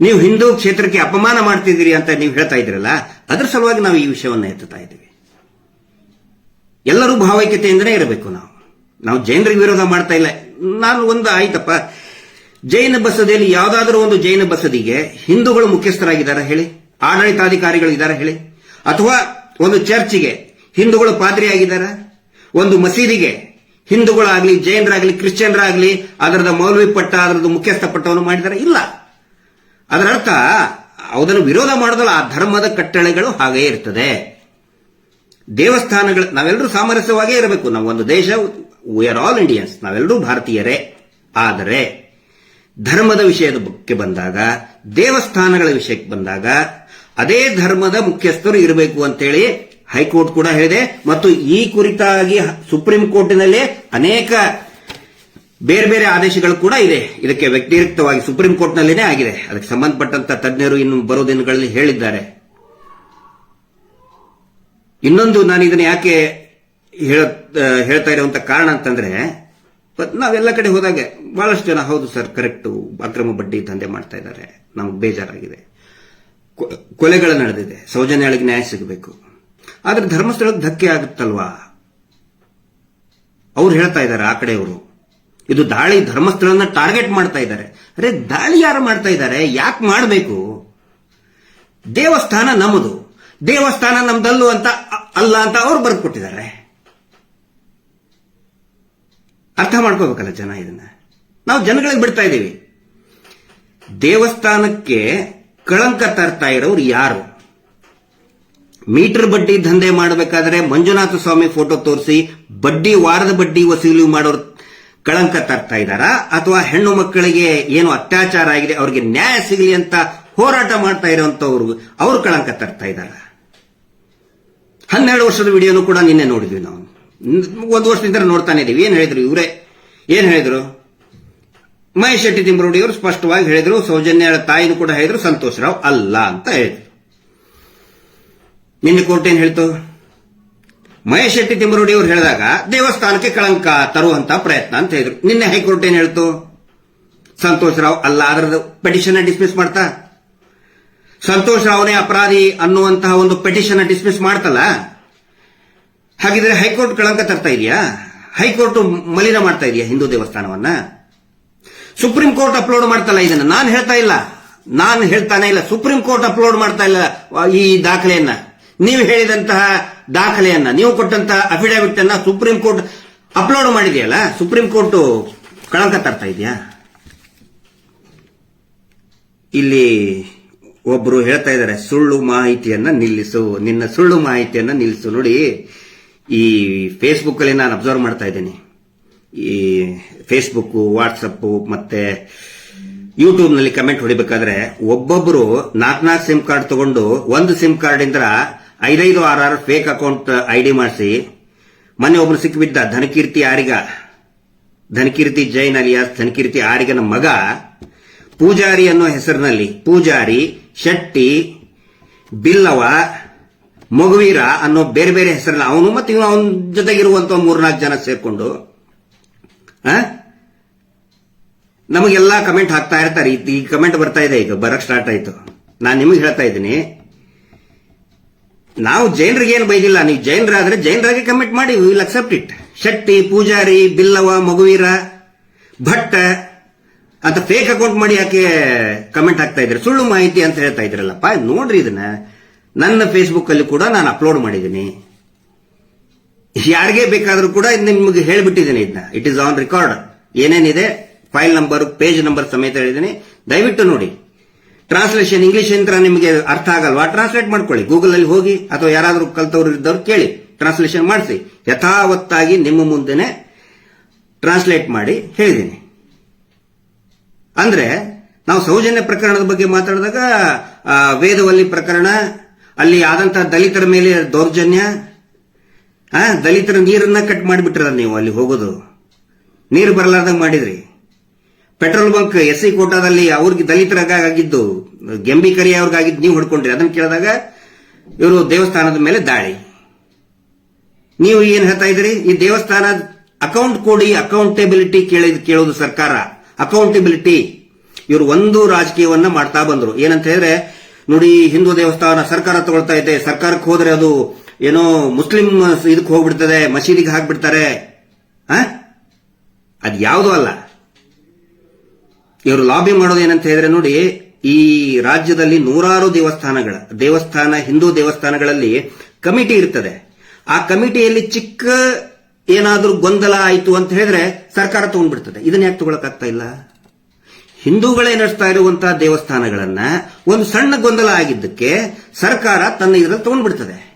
ನೀವು ಹಿಂದೂ ಕ್ಷೇತ್ರಕ್ಕೆ ಅಪಮಾನ ಮಾಡ್ತಿದ್ದೀರಿ ಅಂತ ನೀವು ಹೇಳ್ತಾ ಇದ್ರಲ್ಲ, ಅದರ ಸಲುವಾಗಿ ನಾವು ಈ ವಿಷಯವನ್ನು ಎತ್ತುತ್ತಾ ಇದ್ದೀವಿ. ಎಲ್ಲರೂ ಭಾವೈಕ್ಯತೆಯಿಂದನೇ ಇರಬೇಕು ನಾವು. ನಾವು ಜೈನರಿಗೆ ವಿರೋಧ ಮಾಡ್ತಾ ಇಲ್ಲ. ನಾನು ಒಂದು ಆಯ್ತಪ್ಪ. ಜೈನ ಬಸದಿಯಲ್ಲಿ ಯಾವುದಾದ್ರೂ ಒಂದು ಜೈನ ಬಸದಿಗೆ ಹಿಂದೂಗಳು ಮುಖ್ಯಸ್ಥರಾಗಿದ್ದಾರೆ ಹೇಳಿ, ಆಡಳಿತಾಧಿಕಾರಿಗಳು ಇದ್ದಾರೆ ಹೇಳಿ, ಅಥವಾ ಒಂದು ಚರ್ಚಿಗೆ ಹಿಂದೂಗಳು ಪಾದ್ರಿಯಾಗಿದ್ದಾರೆ? ಒಂದು ಮಸೀದಿಗೆ ಹಿಂದೂಗಳಾಗ್ಲಿ, ಜೈನರಾಗ್ಲಿ, ಕ್ರಿಶ್ಚಿಯನ್ರಾಗ್ಲಿ, ಅದರದ ಮೌಲ್ವಿ ಪಟ್ಟ ಅದರದ್ದು ಮುಖ್ಯಸ್ಥ ಪಟ್ಟವನ್ನು ಮಾಡಿದ್ದಾರೆ? ಇಲ್ಲ. ಅದರ ಅರ್ಥ ಅದನ್ನು ವಿರೋಧ ಮಾಡೋದಲ್ಲ, ಆ ಧರ್ಮದ ಕಟ್ಟಳೆಗಳು ಹಾಗೇ ಇರ್ತದೆ. ದೇವಸ್ಥಾನಗಳು, ನಾವೆಲ್ಲರೂ ಸಾಮರಸ್ಯವಾಗೇ ಇರಬೇಕು. ನಾವು ಒಂದು ದೇಶ ವಿ ಆರ್ ಆಲ್ ಇಂಡಿಯನ್ಸ್ ನಾವೆಲ್ಲರೂ ಭಾರತೀಯರೇ. ಆದರೆ, ಧರ್ಮದ ವಿಷಯದ ಬಗ್ಗೆ ಬಂದಾಗ, ದೇವಸ್ಥಾನಗಳ ವಿಷಯಕ್ಕೆ ಬಂದಾಗ, ಅದೇ ಧರ್ಮದ ಮುಖ್ಯಸ್ಥರು ಇರಬೇಕು ಅಂತೇಳಿ ಹೈಕೋರ್ಟ್ ಕೂಡ ಹೇಳಿದೆ. ಮತ್ತು ಈ ಕುರಿತಾಗಿ ಸುಪ್ರೀಂ ಕೋರ್ಟಿನಲ್ಲಿ ಅನೇಕ ಬೇರೆ ಬೇರೆ ಆದೇಶಗಳು ಕೂಡ ಇದೆ. ಇದಕ್ಕೆ ವ್ಯತಿರಿಕ್ತವಾಗಿ ಸುಪ್ರೀಂ ಕೋರ್ಟ್ನಲ್ಲಿನೇ ಆಗಿದೆ. ಅದಕ್ಕೆ ಸಂಬಂಧಪಟ್ಟಂತ ತಜ್ಞರು ಇನ್ನು ಬರೋ ದಿನಗಳಲ್ಲಿ ಹೇಳಿದ್ದಾರೆ. ಇನ್ನೊಂದು ನಾನು ಇದನ್ನ ಯಾಕೆ ಹೇಳ ಹೇಳ್ತಾ ಇರುವಂತ ಕಾರಣ ಅಂತಂದ್ರೆ ನಾವೆಲ್ಲ ಕಡೆ ಹೋದಾಗ ಬಹಳಷ್ಟು ಜನ, ಹೌದು ಸರ್, ಕರೆಕ್ಟ್, ಅಕ್ರಮ ಬಡ್ಡಿ ದಂಧೆ ಮಾಡ್ತಾ ಇದ್ದಾರೆ. ನಮ್ಗೆ ಬೇಜಾರಾಗಿದೆ. ಕೊಲೆಗಳು ನಡೆದಿದೆ. ಸೌಜನ್ಯಗಳಿಗೆ ನ್ಯಾಯ ಸಿಗಬೇಕು. ಆದ್ರೆ ಧರ್ಮಸ್ಥಳಕ್ಕೆ ಧಕ್ಕೆ ಆಗುತ್ತಲ್ವಾ? ಅವ್ರು ಹೇಳ್ತಾ ಇದ್ದಾರೆ ಆ ಕಡೆಯವರು. ಇದು ದಾಳಿ ಧರ್ಮಸ್ಥಳನ ಟಾರ್ಗೆಟ್ ಮಾಡ್ತಾ ಇದ್ದಾರೆ. ಅರೆ, ದಾಳಿ ಯಾರು ಮಾಡ್ತಾ ಇದ್ದಾರೆ? ಯಾಕೆ ಮಾಡಬೇಕು? ದೇವಸ್ಥಾನ ನಮ್ಮದು. ದೇವಸ್ಥಾನ ನಮ್ದಲ್ಲು ಅಂತ ಅಲ್ಲ ಅಂತ ಅವ್ರು ಬರ್ಕೊಟ್ಟಿದ್ದಾರೆ ಕೊಟ್ಟಿದ್ದಾರೆ ಅರ್ಥ ಮಾಡ್ಕೋಬೇಕಲ್ಲ ಜನ ಇದನ್ನ? ನಾವು ಜನಗಳಿಗೆ ಬಿಡ್ತಾ ಇದ್ದೀವಿ. ದೇವಸ್ಥಾನಕ್ಕೆ ಕಳಂಕ ತರ್ತಾ ಇರೋರು ಯಾರು? ಮೀಟರ್ ಬಡ್ಡಿ ದಂಧೆ ಮಾಡಬೇಕಾದ್ರೆ ಮಂಜುನಾಥ ಸ್ವಾಮಿ ಫೋಟೋ ತೋರಿಸಿ ಬಡ್ಡಿ ವಾರದ ಬಡ್ಡಿ ವಸೂಲಿ ಮಾಡೋರು ಕಳಂಕ ತರ್ತಾ ಇದ್ದಾರಾ? ಅಥವಾ ಹೆಣ್ಣು ಮಕ್ಕಳಿಗೆ ಏನು ಅತ್ಯಾಚಾರ ಆಗಿದೆ, ಅವರಿಗೆ ನ್ಯಾಯ ಸಿಗಲಿ ಅಂತ ಹೋರಾಟ ಮಾಡ್ತಾ ಇರುವಂತವ್ರು ಅವರು ಕಳಂಕ ತರ್ತಾ ಇದ್ದಾರ? ಹನ್ನೆರಡು ವರ್ಷದ ವಿಡಿಯೋನು ಕೂಡ ನಿನ್ನೆ ನೋಡಿದ್ವಿ ನಾವು. ಒಂದು ವರ್ಷದಿಂದ ನೋಡ್ತಾನೆ ಇದೀವಿ. ಏನ್ ಹೇಳಿದ್ರು ಇವರೇ? ಏನ್ ಹೇಳಿದ್ರು? ಮಹೇಶ್ ಶೆಟ್ಟಿ ತಿಂಬ್ರುಡಿ ಅವರು ಸ್ಪಷ್ಟವಾಗಿ ಹೇಳಿದ್ರು, ಸೌಜನ್ಯ ತಾಯಿನೂ ಕೂಡ ಹೇಳಿದ್ರು, ಸಂತೋಷ್ ರಾವ್ ಅಲ್ಲ ಅಂತ ಹೇಳಿದ್ರು. ನಿನ್ನೆ ಕೋರ್ಟ್ ಏನ್ ಹೇಳ್ತು? ಮಹೇಶ್ ಶೆಟ್ಟಿ ತಿಮ್ಮರೋಡಿ ಅವರು ಹೇಳಿದಾಗ, ದೇವಸ್ಥಾನಕ್ಕೆ ಕಳಂಕ ತರುವಂತ ಪ್ರಯತ್ನ ಅಂತ ಹೇಳಿದ್ರು. ನಿನ್ನೆ ಹೈಕೋರ್ಟ್ ಏನ್ ಹೇಳ್ತು? ಸಂತೋಷ್ ರಾವ್ ಅಲ್ಲ ಅದರ ಪೆಟಿಷನ್ ಡಿಸ್ಮಿಸ್ ಮಾಡ್ತಾ? ಸಂತೋಷ್ ರಾವ್ನೇ ಅಪರಾಧಿ ಅನ್ನುವಂತಹ ಒಂದು ಪೆಟಿಷನ್ ಡಿಸ್ಮಿಸ್ ಮಾಡ್ತಲ್ಲ? ಹಾಗಿದ್ರೆ ಹೈಕೋರ್ಟ್ ಕಳಂಕ ತರ್ತಾ ಇದೆಯಾ? ಹೈಕೋರ್ಟ್ ಮಲಿನ ಮಾಡ್ತಾ ಇದೆಯಾ ಹಿಂದೂ ದೇವಸ್ಥಾನವನ್ನ? ಸುಪ್ರೀಂ ಕೋರ್ಟ್ ಅಪ್ಲೋಡ್ ಮಾಡ್ತಲ್ಲ ಇದನ್ನ? ನಾನು ಹೇಳ್ತಾ ಇಲ್ಲ. ನಾನು ಹೇಳ್ತಾನೆ ಇಲ್ಲ. ಸುಪ್ರೀಂ ಕೋರ್ಟ್ ಅಪ್ಲೋಡ್ ಮಾಡ್ತಾ ಇಲ್ಲ ಈ ದಾಖಲೆಯನ್ನ. ನೀವು ಹೇಳಿದಂತಹ ದಾಖಲೆಯನ್ನ, ನೀವು ಕೊಟ್ಟಂತ ಅಫಿಡವಿಟ್ ಅನ್ನ ಸುಪ್ರೀಂ ಕೋರ್ಟ್ ಅಪ್ಲೋಡ್ ಮಾಡಿದೆಯಲ್ಲ ಸುಪ್ರೀಂ ಕೋರ್ಟ್ ಕಳಂಕ ತರ್ತಾ ಇದೆಯಾ? ಇಲ್ಲಿ ಒಬ್ರು ಹೇಳ್ತಾ ಇದ್ದಾರೆ, ಸುಳ್ಳು ಮಾಹಿತಿಯನ್ನ ನಿಲ್ಲಿಸು, ನಿನ್ನ ಸುಳ್ಳು ಮಾಹಿತಿಯನ್ನ ನಿಲ್ಲಿಸು ನೋಡಿ. ಈ ಫೇಸ್ಬುಕ್ ಅಲ್ಲಿ ನಾನು ಅಬ್ಸರ್ವ್ ಮಾಡ್ತಾ ಇದ್ದೀನಿ. ಈ ಫೇಸ್ಬುಕ್ ವಾಟ್ಸಪ್ ಮತ್ತೆ ಯೂಟ್ಯೂಬ್ನಲ್ಲಿ ಕಮೆಂಟ್ ಹೊಡಿಬೇಕಾದ್ರೆ ಒಬ್ಬೊಬ್ರು ನಾಲ್ಕು ನಾಲ್ಕು ಸಿಮ್ ಕಾರ್ಡ್ ತಗೊಂಡು ಒಂದು ಸಿಮ್ ಕಾರ್ಡ್ ಇಂದ ಐದೈದು ಆರಾರು ಫೇಕ್ ಅಕೌಂಟ್ ಐಡಿ ಮಾಡಿಸಿ. ಮೊನ್ನೆ ಒಬ್ರು ಸಿಕ್ಕಿಬಿದ್ದ ಧನಕೀರ್ತಿ ಆರಿಗ. ಧನಕೀರ್ತಿ ಜೈನ್ ಅಲಿಯಾಸ್, ಧನಕೀರ್ತಿ ಆರಿಗನ ಮಗ. ಪೂಜಾರಿ ಅನ್ನೋ ಹೆಸರಿನಲ್ಲಿ. ಪೂಜಾರಿ, ಶೆಟ್ಟಿ, ಬಿಲ್ಲವ, ಮಗುವೀರ ಅನ್ನೋ ಬೇರೆ ಬೇರೆ ಹೆಸರಿನ ಅವನು ಮತ್ತೆ ಇವನು ಅವನ ಜೊತೆಗಿರುವಂತ ಮೂರ್ನಾಲ್ಕು ಜನ ಸೇರ್ಕೊಂಡು? ನಮಗೆಲ್ಲ ಕಮೆಂಟ್ ಹಾಕ್ತಾ ಇರ್ತಾರೆ. ಈ ಕಮೆಂಟ್ ಬರ್ತಾ ಇದೆ ಈಗ. ಬರಕ್ ಸ್ಟಾರ್ಟ್ ಆಯ್ತು. ನಾನು ನಿಮಗೆ ಹೇಳ್ತಾ ಇದ್ದೀನಿ. ನಾವು ಜೈನರಿಗೆ ಏನು ಬೈದಿಲ್ಲ, ನೀವು ಜೈನರಾದ್ರೆ ಜೈನರಾಗೆ ಕಮೆಂಟ್ ಮಾಡಿ will accept it Shetty, Poojary, Billava, Mogaveera, Bhatta, ಅಂತ ಫೇಕ್ ಅಕೌಂಟ್ ಮಾಡಿ ಯಾಕೆ ಕಮೆಂಟ್ ಹಾಕ್ತಾ ಇದ್ರೆ? ಸುಳ್ಳು ಮಾಹಿತಿ ಅಂತ ಹೇಳ್ತಾ ಇದ್ರಲ್ಲಪ್ಪ, ನೋಡ್ರಿ ಇದನ್ನ. ನನ್ನ ಫೇಸ್ಬುಕ್ ಅಲ್ಲಿ ಕೂಡ ನಾನು ಅಪ್ಲೋಡ್ ಮಾಡಿದ್ದೀನಿ. ಯಾರಿಗೆ ಬೇಕಾದರೂ ಕೂಡ ನಿಮಗೆ ಹೇಳಿಬಿಟ್ಟಿದ್ದೀನಿ ಇದನ್ನ ಇಟ್ ಇಸ್ ಆನ್ ರೆಕಾರ್ಡ್ ಏನೇನಿದೆ? ಫೈಲ್ ನಂಬರ್ ಪೇಜ್ ನಂಬರ್ ಸಮೇತ ಹೇಳಿದ್ದೀನಿ. ದಯವಿಟ್ಟು ನೋಡಿ. ಟ್ರಾನ್ಸ್ಲೇಷನ್ ಇಂಗ್ಲಿಷ್ ಅಂತ ನಿಮಗೆ ಅರ್ಥ ಆಗಲ್ವಾ? ಟ್ರಾನ್ಸ್ಲೇಟ್ ಮಾಡ್ಕೊಳ್ಳಿ. ಗೂಗಲ್ ಅಲ್ಲಿ ಹೋಗಿ ಅಥವಾ ಯಾರಾದರೂ ಕಲ್ತವ್ರು ಇದ್ದವ್ರು ಕೇಳಿ ಟ್ರಾನ್ಸ್ಲೇಷನ್ ಮಾಡಿಸಿ. ಯಥಾವತ್ತಾಗಿ ನಿಮ್ಮ ಮುಂದೆನೆ ಟ್ರಾನ್ಸ್ಲೇಟ್ ಮಾಡಿ ಹೇಳಿದ್ದೀನಿ. ಅಂದ್ರೆ ನಾವು ಸೌಜನ್ಯ ಪ್ರಕರಣದ ಬಗ್ಗೆ ಮಾತಾಡಿದಾಗ ವೇದವಲ್ಲಿ ಪ್ರಕರಣ, ಅಲ್ಲಿ ಆದಂತಹ ದಲಿತರ ಮೇಲೆ ದೌರ್ಜನ್ಯ ದಲಿತರ ನೀರನ್ನ ಕಟ್ ಮಾಡಿಬಿಟ್ರ ನೀವು ಅಲ್ಲಿ ಹೋಗೋದು. ನೀರು ಬರಲಾರ್ದಂಗೆ ಮಾಡಿದ್ರಿ. ಪೆಟ್ರೋಲ್ ಬಂಕ್ ಎಸ್ ಸಿ ಕೋಟಾದಲ್ಲಿ ಅವ್ರಿಗೆ ದಲಿತರಾಗಿದ್ದು ಗೆಂಬಿ ಕರಿ ಅವ್ರಿಗಾಗಿದ್ದು ನೀವು ಹೊಡ್ಕೊಂಡ್ರಿ. ಅದನ್ನ ಕೇಳಿದಾಗ ಇವರು ದೇವಸ್ಥಾನದ ಮೇಲೆ ದಾಳಿ. ನೀವು ಏನ್ ಹೇಳ್ತಾ ಇದ್ರಿ ಈ ದೇವಸ್ಥಾನ ಅಕೌಂಟ್ ಕೊಡಿ ಅಕೌಂಟೆಬಿಲಿಟಿ ಕೇಳಿದ್ ಸರ್ಕಾರ. ಅಕೌಂಟೆಬಿಲಿಟಿ ಇವರು ಒಂದು ರಾಜಕೀಯವನ್ನ ಮಾಡ್ತಾ ಬಂದ್ರು. ಏನಂತ ಹೇಳಿದ್ರೆ, ನೋಡಿ, ಹಿಂದೂ ದೇವಸ್ಥಾನ ಸರ್ಕಾರ ತಗೊಳ್ತಾ ಇದೆ. ಸರ್ಕಾರಕ್ಕೆ ಹೋದ್ರೆ ಅದು ಏನೋ ಮುಸ್ಲಿಂ ಇದಕ್ಕೆ ಹೋಗ್ಬಿಡ್ತದೆ, ಮಸೀದಿಗೆ ಹಾಕ್ಬಿಡ್ತಾರೆ. ಅದ್ ಯಾವುದೂ ಅಲ್ಲ. ಇವರು ಲಾಬಿ ಮಾಡೋದು ಏನಂತ ಹೇಳಿದ್ರೆ ನೋಡಿ, ಈ ರಾಜ್ಯದಲ್ಲಿ ನೂರಾರು ದೇವಸ್ಥಾನಗಳ, ದೇವಸ್ಥಾನ, ಹಿಂದೂ ದೇವಸ್ಥಾನಗಳಲ್ಲಿ ಕಮಿಟಿ ಇರ್ತದೆ. ಆ ಕಮಿಟಿಯಲ್ಲಿ ಚಿಕ್ಕ ಏನಾದರೂ ಗೊಂದಲ ಆಯಿತು ಅಂತ ಹೇಳಿದ್ರೆ ಸರ್ಕಾರ ತಗೊಂಡ್ಬಿಡ್ತದೆ. ಇದನ್ನ ಯಾಕೆ ತಗೊಳಕಾಗ್ತಾ ಇಲ್ಲ? ಹಿಂದೂಗಳೇ ನಡೆಸ್ತಾ ಇರುವಂತಹ ದೇವಸ್ಥಾನಗಳನ್ನ ಒಂದು ಸಣ್ಣ ಗೊಂದಲ ಆಗಿದ್ದಕ್ಕೆ ಸರ್ಕಾರ ತನ್ನ ಇದರಲ್ಲಿ ತಗೊಂಡ್ಬಿಡ್ತದೆ.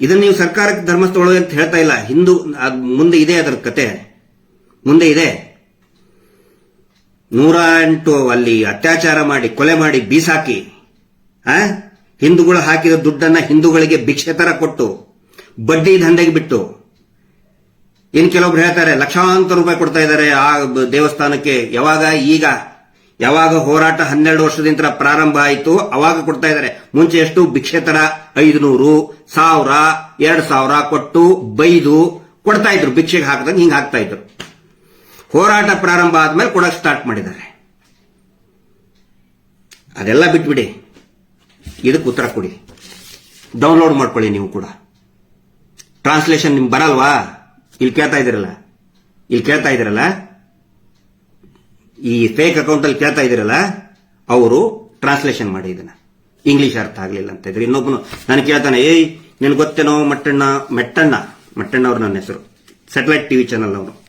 ಇದನ್ನ ನೀವು ಸರ್ಕಾರಕ್ಕೆ ಧರ್ಮಸ್ಥಳ ಅಂತ ಹೇಳ್ತಾ ಇಲ್ಲ. ಹಿಂದೂ ಮುಂದೆ ಇದೆ ಅದರ ಕತೆ. ಮುಂದೆ ಇದೆ. ನೂರ ಎಂಟು ಅಲ್ಲಿ ಅತ್ಯಾಚಾರ ಮಾಡಿ, ಕೊಲೆ ಮಾಡಿ ಬೀಸಾಕಿ, ಆ? ಹಿಂದೂಗಳು ಹಾಕಿದ ದುಡ್ಡನ್ನ ಹಿಂದೂಗಳಿಗೆ ಭಿಕ್ಷೆ ತರ ಕೊಟ್ಟು, ಬಡ್ಡಿ ದಂಧೆಗೆ ಬಿಟ್ಟು. ಇನ್ ಕೆಲವೊಬ್ರು ಹೇಳ್ತಾರೆ, ಲಕ್ಷಾಂತರ ರೂಪಾಯಿ ಕೊಡ್ತಾ ಇದ್ದಾರೆ ಆ ದೇವಸ್ಥಾನಕ್ಕೆ. ಯಾವಾಗ? ಈಗ. ಯಾವಾಗ ಹೋರಾಟ ಹನ್ನೆರಡು ವರ್ಷದಿಂದ ಪ್ರಾರಂಭ ಆಯಿತು, ಅವಾಗ ಕೊಡ್ತಾ ಇದ್ದಾರೆ. ಮುಂಚೆ ಎಷ್ಟು? ಭಿಕ್ಷೆ ತರ ಐದುನೂರು, ಸಾವಿರ, ಎರಡ್ ಸಾವಿರ ಕೊಟ್ಟು ಬೈದು ಕೊಡ್ತಾ ಇದ್ರು, ಭಿಕ್ಷೆಗೆ ಹಾಕದಂಗೆ ಹಿಂಗ್ ಹಾಕ್ತಾ ಇದ್ರು. ಹೋರಾಟ ಪ್ರಾರಂಭ ಆದಮೇಲೆ ಕೊಡಕ್ ಸ್ಟಾರ್ಟ್ ಮಾಡಿದ್ದಾರೆ. ಅದೆಲ್ಲ ಬಿಟ್ಬಿಡಿ. ಇದಕ್ಕೆ ಉತ್ತರ ಕೊಡಿ. ಡೌನ್ಲೋಡ್ ಮಾಡ್ಕೊಳ್ಳಿ ನೀವು ಕೂಡ. ಟ್ರಾನ್ಸ್ಲೇಷನ್ ನಿಮ್ಗೆ ಬರಲ್ವಾ? ಇಲ್ಲಿ ಕೇಳ್ತಾ ಇದ್ದೀರಲ್ಲ? ಇಲ್ಲಿ ಕೇಳ್ತಾ ಇದ್ದೀರಲ್ಲ? ಈ ಫೇಕ್ ಅಕೌಂಟ್ ಅಲ್ಲಿ ಕೇಳ್ತಾ ಇದ್ದೀರಲ್ಲ? ಅವರು ಟ್ರಾನ್ಸ್ಲೇಷನ್ ಮಾಡಿ ಇದನ್ನ. ಇಂಗ್ಲಿಷ್ ಅರ್ಥ ಆಗ್ಲಿಲ್ಲ ಅಂತ ಇದ್ರೆ. ಇನ್ನೊಬ್ಬನು ನಾನು ಕೇಳ್ತಾನೆ, ಏಯ್ ನಿನ್ ಗೊತ್ತೇನೋ ಮಟ್ಟಣ್ಣ? ಮೆಟ್ಟಣ್ಣ. ಮಟ್ಟಣ್ಣ ಅವ್ರು ನನ್ನ ಹೆಸರು. ಸ್ಯಾಟಲೈಟ್ ಟಿವಿ ಚಾನಲ್ ಅವನು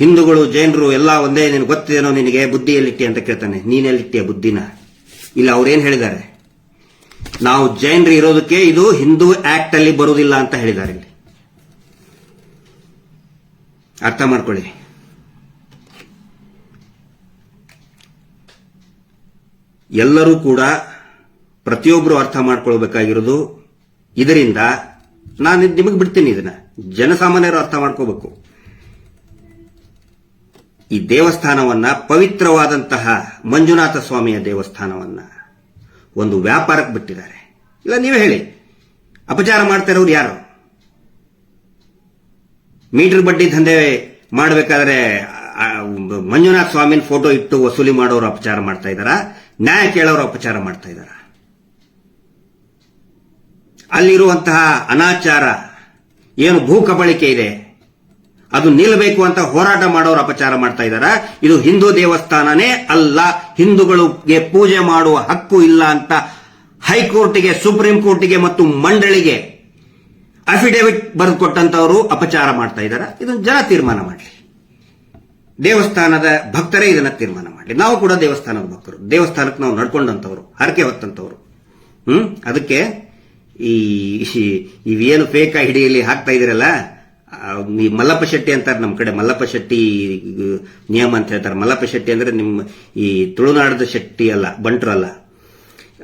ಹಿಂದೂಗಳು, ಜೈನರು ಎಲ್ಲ ಒಂದೇ, ನಿನ್ ಗೊತ್ತೇನೋ ನಿನಗೆ ಬುದ್ಧಿ ಎಲ್ಲಿಟ್ಟಿ ಅಂತ ಕೇಳ್ತಾನೆ. ನೀನೆಲ್ಲಿಟ್ಟಿಯ ಬುದ್ಧಿನ? ಇಲ್ಲ, ಅವ್ರೇನ್ ಹೇಳಿದ್ದಾರೆ? ನಾವು ಜೈನರು ಇರೋದಕ್ಕೆ ಇದು ಹಿಂದೂ ಆಕ್ಟ್ ಅಲ್ಲಿ ಬರುವುದಿಲ್ಲ ಅಂತ ಹೇಳಿದ್ದಾರೆ ಇಲ್ಲಿ. ಅರ್ಥ ಮಾಡ್ಕೊಳ್ಳಿ. ಎಲ್ಲರೂ ಕೂಡ ಪ್ರತಿಯೊಬ್ಬರು ಅರ್ಥ ಮಾಡ್ಕೊಳ್ಬೇಕಾಗಿರೋದು ಇದರಿಂದ, ನಾನು ನಿಮಗೆ ಬಿಡ್ತೀನಿ ಇದನ್ನ. ಜನಸಾಮಾನ್ಯರು ಅರ್ಥ ಮಾಡ್ಕೋಬೇಕು. ಈ ದೇವಸ್ಥಾನವನ್ನ ಪವಿತ್ರವಾದಂತಹ ಮಂಜುನಾಥ ಸ್ವಾಮಿಯ ದೇವಸ್ಥಾನವನ್ನ ಒಂದು ವ್ಯಾಪಾರಕ್ಕೆ ಬಿಟ್ಟಿದ್ದಾರೆ. ಇಲ್ಲ, ನೀವೇ ಹೇಳಿ. ಅಪಚಾರ ಮಾಡ್ತಾ ಯಾರು? ಮೀಟರ್ ಬಡ್ಡಿ ದಂಧೆ ಮಾಡಬೇಕಾದ್ರೆ ಮಂಜುನಾಥ ಸ್ವಾಮಿನ ಫೋಟೋ ಇಟ್ಟು ವಸೂಲಿ ಮಾಡೋರು ಅಪಚಾರ ಮಾಡ್ತಾ ಇದ್ದಾರಾ? ನ್ಯಾಯ ಕೇಳೋರು ಅಪಚಾರ ಮಾಡ್ತಾ ಇದ್ದಾರ? ಅಲ್ಲಿರುವಂತಹ ಅನಾಚಾರ, ಏನು ಭೂ ಕಬಳಿಕೆ ಇದೆ ಅದು ನಿಲ್ಲಬೇಕು ಅಂತ ಹೋರಾಟ ಮಾಡೋರು ಅಪಚಾರ ಮಾಡ್ತಾ ಇದ್ದಾರೆ? ಇದು ಹಿಂದೂ ದೇವಸ್ಥಾನನೇ ಅಲ್ಲ. ಹಿಂದೂಗಳಿಗೆ ಪೂಜೆ ಮಾಡುವ ಹಕ್ಕು ಇಲ್ಲ ಅಂತ ಹೈಕೋರ್ಟಿಗೆ, ಸುಪ್ರೀಂ ಕೋರ್ಟಿಗೆ ಮತ್ತು ಮಂಡಳಿಗೆ ಅಫಿಡೇವಿಟ್ ಬರೆದು ಕೊಟ್ಟಂತವರು ಅಪಚಾರ ಮಾಡ್ತಾ ಇದ್ದಾರೆ? ಇದನ್ನು ಜನ ತೀರ್ಮಾನ ಮಾಡಲಿ. ದೇವಸ್ಥಾನದ ಭಕ್ತರೇ ಇದನ್ನ ತೀರ್ಮಾನ ಮಾಡಲಿ. ನಾವು ಕೂಡ ದೇವಸ್ಥಾನದ ಭಕ್ತರು. ದೇವಸ್ಥಾನಕ್ಕೆ ನಾವು ನಡ್ಕೊಂಡಂತವ್ರು ಹರಕೆ ಹೊತ್ತಂತವ್ರು ಹ್ಮ್? ಅದಕ್ಕೆ ಈ ಇವೇನು ಫೇಕ್ ಹಿಡಿಯಲ್ಲಿ ಹಾಕ್ತಾ ಇದೀರಲ್ಲ? ಈ ಮಲ್ಲಪ್ಪ ಶೆಟ್ಟಿ ಅಂತಾರೆ ನಮ್ಮ ಕಡೆ. ಮಲ್ಲಪ್ಪ ಶೆಟ್ಟಿ ನಿಯಮ ಅಂತ ಹೇಳ್ತಾರೆ. ಮಲ್ಲಪ್ಪ ಶೆಟ್ಟಿ ಅಂದ್ರೆ ನಿಮ್ಮ ಈ ತುಳುನಾಡದ ಶೆಟ್ಟಿ ಅಲ್ಲ ಬಂಟ್ರು ಅಲ್ಲ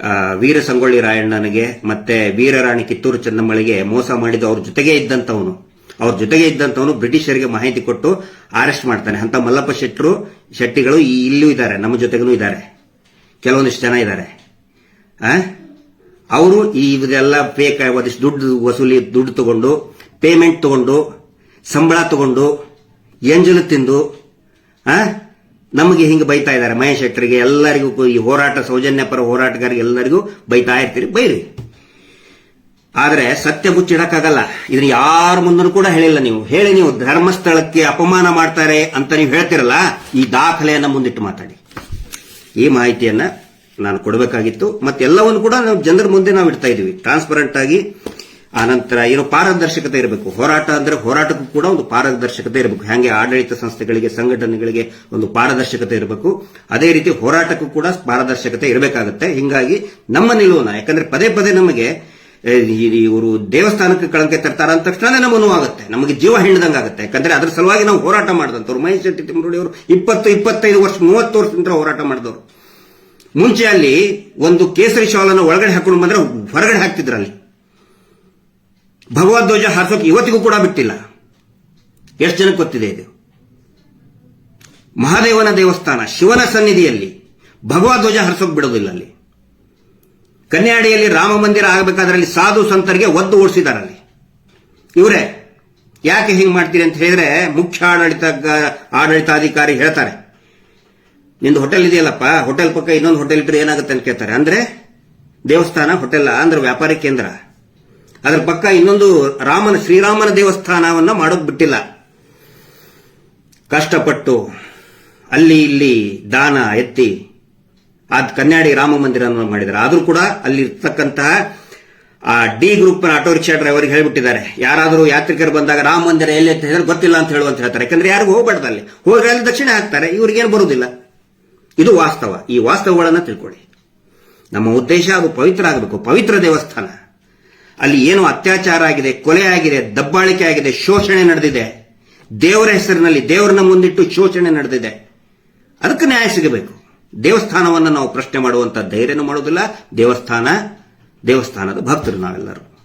ಆ, ವೀರ ಸಂಗೊಳ್ಳಿ ರಾಯಣ್ಣನಿಗೆ ಮತ್ತೆ ವೀರರಾಣಿ ಕಿತ್ತೂರು ಚೆನ್ನಮ್ಮಳಿಗೆ ಮೋಸ ಮಾಡಿದ ಅವ್ರ ಜೊತೆಗೆ ಇದ್ದಂಥವನು. ಅವ್ರ ಜೊತೆಗೆ ಇದ್ದಂಥವನು ಬ್ರಿಟಿಷರಿಗೆ ಮಾಹಿತಿ ಕೊಟ್ಟು ಅರೆಸ್ಟ್ ಮಾಡ್ತಾನೆ. ಅಂತ ಮಲ್ಲಪ್ಪ ಶೆಟ್ಟರು ಶೆಟ್ಟಿಗಳು ಇಲ್ಲೂ ಇದ್ದಾರೆ. ನಮ್ಮ ಜೊತೆಗೂ ಇದ್ದಾರೆ. ಕೆಲವೊಂದಿಷ್ಟು ಜನ ಇದ್ದಾರೆ. ಅವರು ಇದೆಲ್ಲ ಫೇಕ್ ಒಂದಿಷ್ಟು ದುಡ್ಡು ವಸೂಲಿ ದುಡ್ಡು ತಗೊಂಡು ಪೇಮೆಂಟ್ ತಗೊಂಡು ಸಂಬಳ ತಗೊಂಡು ಎಂಜಲು ತಿಂದು ನಮಗೆ ಹಿಂಗೆ ಬೈತಾ ಇದ್ದಾರೆ. ಮಹೇಶ್ ಶೆಟ್ಟರಿಗೆ ಎಲ್ಲರಿಗೂ ಈ ಹೋರಾಟ ಸೌಜನ್ಯ ಪರ ಹೋರಾಟಗಾರರಿಗೆ ಎಲ್ಲರಿಗೂ ಬೈತಾ ಇರ್ತೀರಿ, ಬೈರಿ. ಆದ್ರೆ ಸತ್ಯ ಮುಚ್ಚಿಡಕ್ಕಾಗಲ್ಲ. ಇದನ್ನ ಯಾರ ಮುಂದೂ ಕೂಡ ಹೇಳಿಲ್ಲ ನೀವು. ಹೇಳಿ ನೀವು, ಧರ್ಮಸ್ಥಳಕ್ಕೆ ಅಪಮಾನ ಮಾಡ್ತಾರೆ ಅಂತ ನೀವು ಹೇಳ್ತಿರಲ್ಲ, ಈ ದಾಖಲೆಯನ್ನ ಮುಂದಿಟ್ಟು ಮಾತಾಡಿ. ಈ ಮಾಹಿತಿಯನ್ನ ನಾನು ಕೊಡಬೇಕಾಗಿತ್ತು. ಮತ್ತೆ ಎಲ್ಲವನ್ನು ಕೂಡ ನಾವು ಜನರ ಮುಂದೆ ನಾವು ಇಡ್ತಾ ಇದೀವಿ ಟ್ರಾನ್ಸ್ಪರೆಂಟ್ ಆಗಿ ಆನಂತರ ಏನು ಪಾರದರ್ಶಕತೆ ಇರಬೇಕು. ಹೋರಾಟ ಅಂದ್ರೆ ಹೋರಾಟಕ್ಕೂ ಕೂಡ ಒಂದು ಪಾರದರ್ಶಕತೆ ಇರಬೇಕು. ಹಾಗೆ ಆಡಳಿತ ಸಂಸ್ಥೆಗಳಿಗೆ, ಸಂಘಟನೆಗಳಿಗೆ ಒಂದು ಪಾರದರ್ಶಕತೆ ಇರಬೇಕು. ಅದೇ ರೀತಿ ಹೋರಾಟಕ್ಕೂ ಕೂಡ ಪಾರದರ್ಶಕತೆ ಇರಬೇಕಾಗುತ್ತೆ. ಹಿಂಗಾಗಿ ನಮ್ಮ ನಿಲುವನ್ನ, ಯಾಕಂದ್ರೆ ಪದೇ ಪದೇ ನಮಗೆ ಇವರು ದೇವಸ್ಥಾನಕ್ಕೆ ಕಳಂಕ ತರ್ತಾರ ಅಂದ ತಕ್ಷಣ ನಮಗೆ ನೋವಾಗುತ್ತೆ ನಮಗೆ ಜೀವ ಹಿಂಡ್ದಂಗಾಗುತ್ತೆ ಯಾಕಂದ್ರೆ ಅದ್ರ ಸಲುವಾಗಿ ನಾವು ಹೋರಾಟ ಮಾಡಿದಂಥವ್ರು. ಮಹೇಶ್ ಶೆಟ್ಟಿ ಅವರು ಇಪ್ಪತ್ತು, ಇಪ್ಪತ್ತೈದು ವರ್ಷ, ಮೂವತ್ತು ವರ್ಷದಿಂದ ಹೋರಾಟ ಮಾಡಿದವರು. ಮುಂಚೆ ಅಲ್ಲಿ ಒಂದು ಕೇಸರಿ ಶಾಲನ್ನು ಒಳಗಡೆ ಹಾಕೊಂಡು ಬಂದ್ರೆ ಹೊರಗಡೆ ಹಾಕ್ತಿದ್ರು ಅಲ್ಲಿ. ಭಗವದ್ಧ್ವಜ ಹಾರಿಸೋಕೆ ಇವತ್ತಿಗೂ ಕೂಡ ಬಿಟ್ಟಿಲ್ಲ. ಎಷ್ಟು ಜನಕ್ಕೆ ಗೊತ್ತಿದೆ ಇದು? ಮಹಾದೇವನ ದೇವಸ್ಥಾನ, ಶಿವನ ಸನ್ನಿಧಿಯಲ್ಲಿ ಭಗವದ್ವಜ ಹರಿಸೋಕೆ ಬಿಡೋದಿಲ್ಲ ಅಲ್ಲಿ. ಕನ್ಯಾಡಿಯಲ್ಲಿ ರಾಮ ಮಂದಿರ ಆಗಬೇಕಾದ್ರೆ ಅಲ್ಲಿ ಸಾಧು ಸಂತರಿಗೆ ಒದ್ದು ಓಡಿಸಿದಾರಲ್ಲಿ. ಇವರೇ, ಯಾಕೆ ಹಿಂಗ್ ಮಾಡ್ತೀರಿ ಅಂತ ಹೇಳಿದ್ರೆ ಮುಖ್ಯ ಆಡಳಿತ, ಆಡಳಿತಾಧಿಕಾರಿ ಹೇಳ್ತಾರೆ. ನಿಂದು ಹೋಟೆಲ್ ಇದೆಯಲ್ಲಪ್ಪ ಹೋಟೆಲ್ ಪಕ್ಕ ಇನ್ನೊಂದು ಹೋಟೆಲ್ ಇಟ್ಟರೆ ಏನಾಗುತ್ತೆ ಅಂತ ಕೇಳ್ತಾರೆ. ಅಂದ್ರೆ, ದೇವಸ್ಥಾನ ಹೋಟೆಲ್ ಅಂದ್ರೆ ವ್ಯಾಪಾರಿ ಕೇಂದ್ರ. ಅದ್ರ ಪಕ್ಕ ಇನ್ನೊಂದು ರಾಮನ, ಶ್ರೀರಾಮನ ದೇವಸ್ಥಾನವನ್ನ ಮಾಡೋದು ಬಿಟ್ಟಿಲ್ಲ. ಕಷ್ಟಪಟ್ಟು ಅಲ್ಲಿ ಇಲ್ಲಿ ದಾನ ಎತ್ತಿ ಅದ್ ಕನ್ಯಾಡಿ ರಾಮ ಮಂದಿರವನ್ನು ಮಾಡಿದ್ದಾರೆ ಆದರೂ ಕೂಡ ಅಲ್ಲಿ ಇರ್ತಕ್ಕಂತಹ ಆ ಡಿ ಗ್ರೂಪ್ ಆಟೋ ರಿಕ್ಷಾ ಡ್ರೈವರ್ಗೆ ಹೇಳ್ಬಿಟ್ಟಿದ್ದಾರೆ. ಯಾರಾದರೂ ಯಾತ್ರಿಕರು ಬಂದಾಗ ರಾಮ ಮಂದಿರ ಎಲ್ಲಿ ಅಂತ ಹೇಳಿದ್ರೆ ಗೊತ್ತಿಲ್ಲ ಅಂತ ಹೇಳುವಂತ ಹೇಳ್ತಾರೆ. ಯಾಕಂದ್ರೆ ಯಾರಿಗೂ ಹೋಗ್ಬಾರ್ದು ಅಲ್ಲಿ ಹೋದ್ರೆ ಅಲ್ಲಿ ದಕ್ಷಿಣ ಹಾಕ್ತಾರೆ ಇವ್ರಿಗೇನು ಬರುವುದಿಲ್ಲ ಇದು ವಾಸ್ತವ. ಈ ವಾಸ್ತವಗಳನ್ನು ತಿಳ್ಕೊಳ್ಳಿ. ನಮ್ಮ ಉದ್ದೇಶ ಅದು ಪವಿತ್ರ ಆಗಬೇಕು. ಪವಿತ್ರ ದೇವಸ್ಥಾನ. ಅಲ್ಲಿ ಏನು ಅತ್ಯಾಚಾರ ಆಗಿದೆ, ಕೊಲೆ ಆಗಿದೆ, ದಬ್ಬಾಳಿಕೆ ಆಗಿದೆ, ಶೋಷಣೆ ನಡೆದಿದೆ. ದೇವರ ಹೆಸರಿನಲ್ಲಿ ದೇವರನ್ನ ಮುಂದಿಟ್ಟು ಶೋಷಣೆ ನಡೆದಿದೆ. ಅದಕ್ಕೆ ನ್ಯಾಯ ಸಿಗಬೇಕು. ದೇವಸ್ಥಾನವನ್ನು ನಾವು ಪ್ರಶ್ನೆ ಮಾಡುವಂತ ಧೈರ್ಯನೂ ಮಾಡೋದಿಲ್ಲ. ದೇವಸ್ಥಾನ, ದೇವಸ್ಥಾನದ ಭಕ್ತರು ನಾವೆಲ್ಲರೂ.